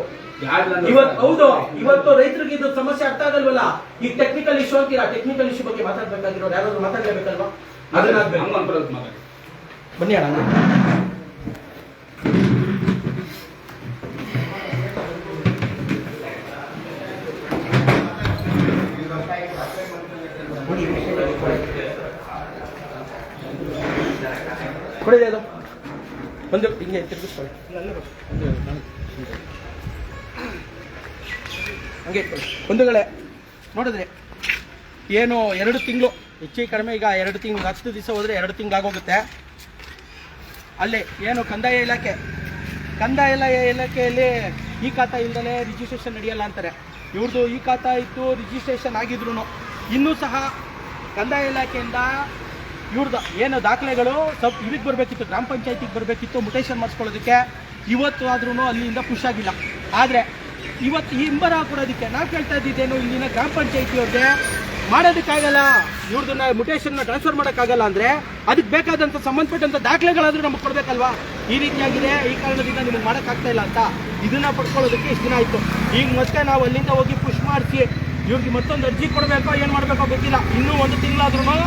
ಇವತ್ತು ಹೌದು ಇವತ್ತು ರೈತರಿಗೆ ಇದು ಸಮಸ್ಯೆ ಅರ್ಥ ಆಗಲ್ವಲ್ಲ? ಈ ಟೆಕ್ನಿಕಲ್ ಇಶ್ಯೂ ಅಂತೀರಾ? ಟೆಕ್ನಿಕಲ್ ಇಶ್ಯೂ ಬಗ್ಗೆ ಮಾತಾಡ್ಬೇಕಾಗಿರೋ ಯಾರಾದ್ರೂ ಮಾತಾಡ್ಲೇಬೇಕಲ್ವಾ? ಅದನ್ನ ಹಂಗ ಅನ್ಕೊಳ್ಳೋದು ಮಾತಾಡಿ. ಬನ್ನಿ ಅಣ್ಣ ಕೊಡಿದೆ ಅದು. ಒಂದು ಹಿಂಗೆ ತಿರುಗಿಸ್ಕೊಳ್ಳಿ. ಹಂಗೆ ಒಂದುಗಳೇ ನೋಡಿದ್ರೆ ಏನು ಎರಡು ತಿಂಗಳು, ಹೆಚ್ಚು ಕಡಿಮೆ ಈಗ ಎರಡು ತಿಂಗಳು, ಹತ್ತು ದಿವಸ ಹೋದರೆ ಎರಡು ತಿಂಗಳು ಆಗೋಗುತ್ತೆ ಅಲ್ಲಿ ಏನು ಕಂದಾಯ ಇಲಾಖೆ, ಕಂದಾಯ ಇಲಾ- ಇಲಾಖೆಯಲ್ಲಿ ಈ ಖಾತಾ ಇಲ್ದಲೆ ರಿಜಿಸ್ಟ್ರೇಷನ್ ನಡೆಯಲ್ಲ ಅಂತಾರೆ. ಇವ್ರದ್ದು ಈ ಖಾತಾ ಇತ್ತು ರಿಜಿಸ್ಟ್ರೇಷನ್ ಆಗಿದ್ರು ಇನ್ನೂ ಸಹ ಕಂದಾಯ ಇಲಾಖೆಯಿಂದ ಇವ್ರದ್ದು ಏನು ದಾಖಲೆಗಳು ಸಬ್ ಇದಕ್ಕೆ ಬರಬೇಕಿತ್ತು, ಗ್ರಾಮ ಪಂಚಾಯತಿಗೆ ಬರಬೇಕಿತ್ತು ಮುಟೇಷನ್ ಮಾಡಿಸ್ಕೊಳ್ಳೋದಕ್ಕೆ ಇವತ್ತು ಆದ್ರೂ ಅಲ್ಲಿಂದ ಪುಷ್ ಆಗಿಲ್ಲ. ಆದರೆ ಇವತ್ತು ಈ ಹಿಂಬರ ಹಾಕೊಡೋದಕ್ಕೆ ನಾವು ಕೇಳ್ತಾ ಇದ್ದಿದ್ದೇನು, ಇಲ್ಲಿನ ಗ್ರಾಮ ಪಂಚಾಯತಿಯವ್ರಿಗೆ ಮಾಡೋದಕ್ಕಾಗಲ್ಲ. ಇವ್ರದನ್ನ ಮುಟೇಶನ್ನ ಟ್ರಾನ್ಸ್ಫರ್ ಮಾಡೋಕ್ಕಾಗಲ್ಲ ಅಂದರೆ ಅದಕ್ಕೆ ಬೇಕಾದಂಥ ಸಂಬಂಧಪಟ್ಟಂಥ ದಾಖಲೆಗಳಾದರೂ ನಮಗೆ ಕೊಡಬೇಕಲ್ವಾ? ಈ ರೀತಿಯಾಗಿದೆ, ಈ ಕಾರಣದಿಂದ ನಿಮಗೆ ಮಾಡೋಕ್ಕಾಗ್ತಾ ಇಲ್ಲ ಅಂತ ಇದನ್ನ ಪಡ್ಕೊಳ್ಳೋದಕ್ಕೆ ಇಷ್ಟು ದಿನ ಆಯಿತು. ಈಗ ಮತ್ತೆ ನಾವು ಅಲ್ಲಿಂದ ಹೋಗಿ ಪುಷ್ ಮಾಡಿಸಿ ಇವ್ರಿಗೆ ಮತ್ತೊಂದು ಅರ್ಜಿ ಕೊಡಬೇಕೋ, ಏನು ಮಾಡಬೇಕೋ ಗೊತ್ತಿಲ್ಲ. ಇನ್ನೂ ಒಂದು ತಿಂಗಳಾದ್ರೂ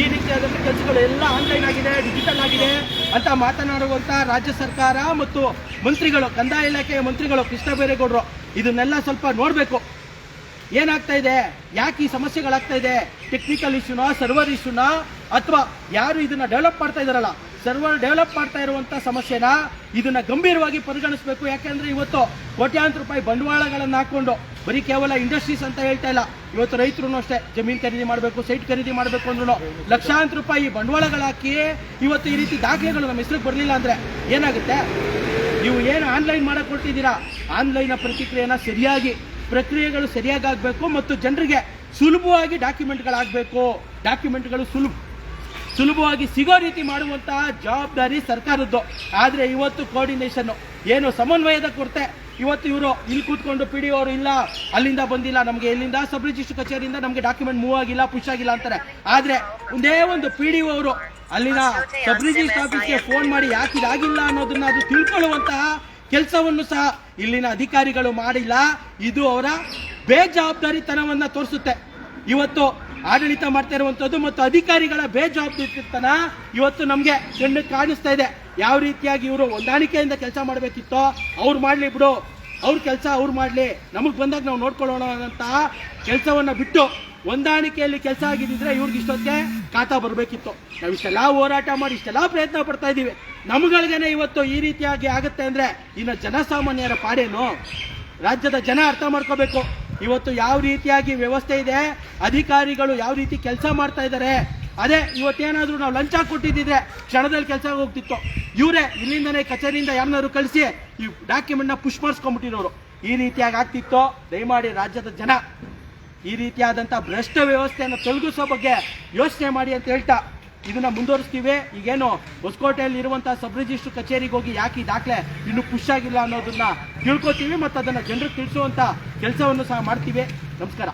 ಈ ರೀತಿಯಾದಂಥ ಕೆಲಸಗಳು ಎಲ್ಲ ಆನ್ಲೈನ್ ಆಗಿದೆ ಡಿಜಿಟಲ್ ಆಗಿದೆ ಅಂತ ಮಾತನಾಡುವಂಥ ರಾಜ್ಯ ಸರ್ಕಾರ ಮತ್ತು ಮಂತ್ರಿಗಳು, ಕಂದಾಯ ಇಲಾಖೆಯ ಮಂತ್ರಿಗಳು ಕೃಷ್ಣ ಬೈರೇಗೌಡರು ಇದನ್ನೆಲ್ಲ ಸ್ವಲ್ಪ ನೋಡಬೇಕು. ಏನಾಗ್ತಾ ಇದೆ? ಯಾಕೆ ಈ ಸಮಸ್ಯೆಗಳಾಗ್ತಾ ಇದೆ ಟೆಕ್ನಿಕಲ್ ಇಶ್ಯೂನಾ ಸರ್ವರ್ ಇಶ್ಯೂನಾ ಅಥವಾ ಯಾರು ಇದನ್ನ ಡೆವಲಪ್ ಮಾಡ್ತಾ ಇದಾರಲ್ಲ ಸರ್ವರ್ ಡೆವಲಪ್ ಮಾಡ್ತಾ ಇರುವಂತ ಸಮಸ್ಯೆನ ಇದನ್ನ ಗಂಭೀರವಾಗಿ ಪರಿಗಣಿಸಬೇಕು. ಯಾಕೆಂದ್ರೆ ಇವತ್ತು ಕೋಟ್ಯಾಂತರ ರೂಪಾಯಿ ಬಂಡವಾಳಗಳನ್ನು ಹಾಕೊಂಡು ಬರೀ ಕೇವಲ ಇಂಡಸ್ಟ್ರೀಸ್ ಅಂತ ಹೇಳ್ತಾ ಇಲ್ಲ. ಇವತ್ತು ರೈತರು ಅಷ್ಟೇ, ಜಮೀನು ಖರೀದಿ ಮಾಡಬೇಕು ಸೈಟ್ ಖರೀದಿ ಮಾಡಬೇಕು ಅಂದ್ರೂ ಲಕ್ಷಾಂತರ ರೂಪಾಯಿ ಬಂಡವಾಳಗಳು ಹಾಕಿ ಇವತ್ತು ಈ ರೀತಿ ದಾಖಲೆಗಳು ನಮ್ಮ ಹೆಸರು ಬರಲಿಲ್ಲ ಅಂದ್ರೆ ಏನಾಗುತ್ತೆ? ನೀವು ಏನು ಆನ್ಲೈನ್ ಮಾಡಕ್ ಕೊಡ್ತಿದ್ದೀರಾ ಆನ್ಲೈನ್ ಪ್ರತಿಕ್ರಿಯೆನ ಸರಿಯಾಗಿ ಪ್ರಕ್ರಿಯೆಗಳು ಸರಿಯಾಗಿ ಆಗಬೇಕು ಮತ್ತು ಜನರಿಗೆ ಸುಲಭವಾಗಿ ಡಾಕ್ಯುಮೆಂಟ್ಗಳಾಗಬೇಕು. ಡಾಕ್ಯುಮೆಂಟ್ಗಳು ಸುಲಭ ಸುಲಭವಾಗಿ ಸಿಗೋ ರೀತಿ ಮಾಡುವಂತಹ ಜವಾಬ್ದಾರಿ ಸರ್ಕಾರದ್ದು. ಆದರೆ ಇವತ್ತು ಕೋರ್ಡಿನೇಷನ್ನು ಏನು ಸಮನ್ವಯದ ಕೊರತೆ? ಇವತ್ತು ಇವರು ಇಲ್ಲಿ ಕೂತ್ಕೊಂಡು ಪಿ ಡಿ ಅವರು ಇಲ್ಲ ಅಲ್ಲಿಂದ ಬಂದಿಲ್ಲ ನಮಗೆ ಎಲ್ಲಿಂದ ಸಬ್ ರಿಜಿಸ್ಟರ್ ಕಚೇರಿಯಿಂದ ನಮಗೆ ಡಾಕ್ಯುಮೆಂಟ್ ಮೂವ್ ಆಗಿಲ್ಲ ಪುಷ್ ಆಗಿಲ್ಲ ಅಂತಾರೆ. ಆದರೆ ಒಂದೇ ಒಂದು ಪಿ ಡಿ ಅವರು ಅಲ್ಲಿನ ಸಬ್ ರಿಜಿಸ್ಟರ್ ಆಫೀಸ್ಗೆ ಫೋನ್ ಮಾಡಿ ಯಾಕೆ ಇದಾಗಿಲ್ಲ ಅನ್ನೋದನ್ನ ಅದು ತಿಳ್ಕೊಳ್ಳುವಂತಹ ಕೆಲಸವನ್ನು ಸಹ ಇಲ್ಲಿನ ಅಧಿಕಾರಿಗಳು ಮಾಡಿಲ್ಲ. ಇದು ಅವರ ಬೇಜವಾಬ್ದಾರಿತನವನ್ನ ತೋರಿಸುತ್ತೆ. ಇವತ್ತು ಆಡಳಿತ ಮಾಡ್ತಾ ಇರುವಂಥದ್ದು ಮತ್ತು ಅಧಿಕಾರಿಗಳ ಬೇಜವಾಬ್ದಾರಿತನ ಇವತ್ತು ನಮಗೆ ಕಣ್ಣು ಕಾಣಿಸ್ತಾ ಇದೆ. ಯಾವ ರೀತಿಯಾಗಿ ಇವರು ಹೊಂದಾಣಿಕೆಯಿಂದ ಕೆಲಸ ಮಾಡಬೇಕಿತ್ತೋ, ಅವ್ರು ಮಾಡ್ಲಿ ಬಿಡು. ಅವ್ರ ಕೆಲಸ ಅವ್ರು ಮಾಡಲಿ. ನಮಗೆ ಬಂದಾಗ ನಾವು ನೋಡ್ಕೊಳ್ಳೋಣ ಅಂತ ಕೆಲಸವನ್ನು ಬಿಟ್ಟು ಹೊಂದಾಣಿಕೆಯಲ್ಲಿ ಕೆಲಸ ಆಗಿದ್ದಿದ್ರೆ ಇವ್ರಿಗೆ ಇಷ್ಟೊತ್ತಿಗೆ ಕಾತಾ ಬರಬೇಕಿತ್ತು. ನಾವು ಇಷ್ಟೆಲ್ಲ ಹೋರಾಟ ಮಾಡಿ, ಇಷ್ಟೆಲ್ಲ ಪ್ರಯತ್ನ ಪಡ್ತಾ ಇದ್ದೀವಿ. ನಮ್ಗಳಿಗೇನೆ ಇವತ್ತು ಈ ರೀತಿಯಾಗಿ ಆಗುತ್ತೆ ಅಂದರೆ ಇನ್ನು ಜನಸಾಮಾನ್ಯರ ಪಾಡೇನು? ರಾಜ್ಯದ ಜನ ಅರ್ಥ ಮಾಡ್ಕೋಬೇಕು. ಇವತ್ತು ಯಾವ ರೀತಿಯಾಗಿ ವ್ಯವಸ್ಥೆ ಇದೆ, ಅಧಿಕಾರಿಗಳು ಯಾವ ರೀತಿ ಕೆಲಸ ಮಾಡ್ತಾ ಇದ್ದಾರೆ ಅದೇ, ಇವತ್ತೇನಾದ್ರೂ ನಾವು ಲಂಚ ಕೊಟ್ಟಿದ್ದಿದ್ರೆ ಕ್ಷಣದಲ್ಲಿ ಕೆಲಸ ಹೋಗ್ತಿತ್ತು ಇವರೇ ಇಲ್ಲಿಂದನೇ ಕಚೇರಿಯಿಂದ ಯಾರನ್ನಾದ್ರು ಕಳಿಸಿ ಈ ಡಾಕ್ಯುಮೆಂಟ್ನ ಪುಷ್ ಮಾಡಿಸ್ಕೊಂಡ್ಬಿಟ್ಟಿರೋರು. ಈ ರೀತಿಯಾಗಿ ಆಗ್ತಿತ್ತು, ದಯಮಾಡಿ ರಾಜ್ಯದ ಜನ. ಈ ರೀತಿಯಾದಂಥ ಭ್ರಷ್ಟ ವ್ಯವಸ್ಥೆಯನ್ನು ತೊಲಗಿಸೋ ಬಗ್ಗೆ ಯೋಚನೆ ಮಾಡಿ ಅಂತ ಹೇಳ್ತಾ ಇದನ್ನ ಮುಂದುವರಿಸ್ತೀವಿ. ಈಗೇನು ಹೊಸಕೋಟೆಯಲ್ಲಿ ಇರುವಂತಹ ಸಬ್ ರಿಜಿಸ್ಟರ್ ಕಚೇರಿಗೆ ಹೋಗಿ ಯಾಕೆ ಈ ದಾಖಲೆ ಇನ್ನು ಪುಷ್ ಆಗಿಲ್ಲ ಅನ್ನೋದನ್ನ ತಿಳ್ಕೊತೀವಿ ಮತ್ತು ಅದನ್ನ ಜನರಿಗೆ ತಿಳಿಸುವಂತ ಕೆಲಸವನ್ನು ಸಹ ಮಾಡ್ತೀವಿ. ನಮಸ್ಕಾರ.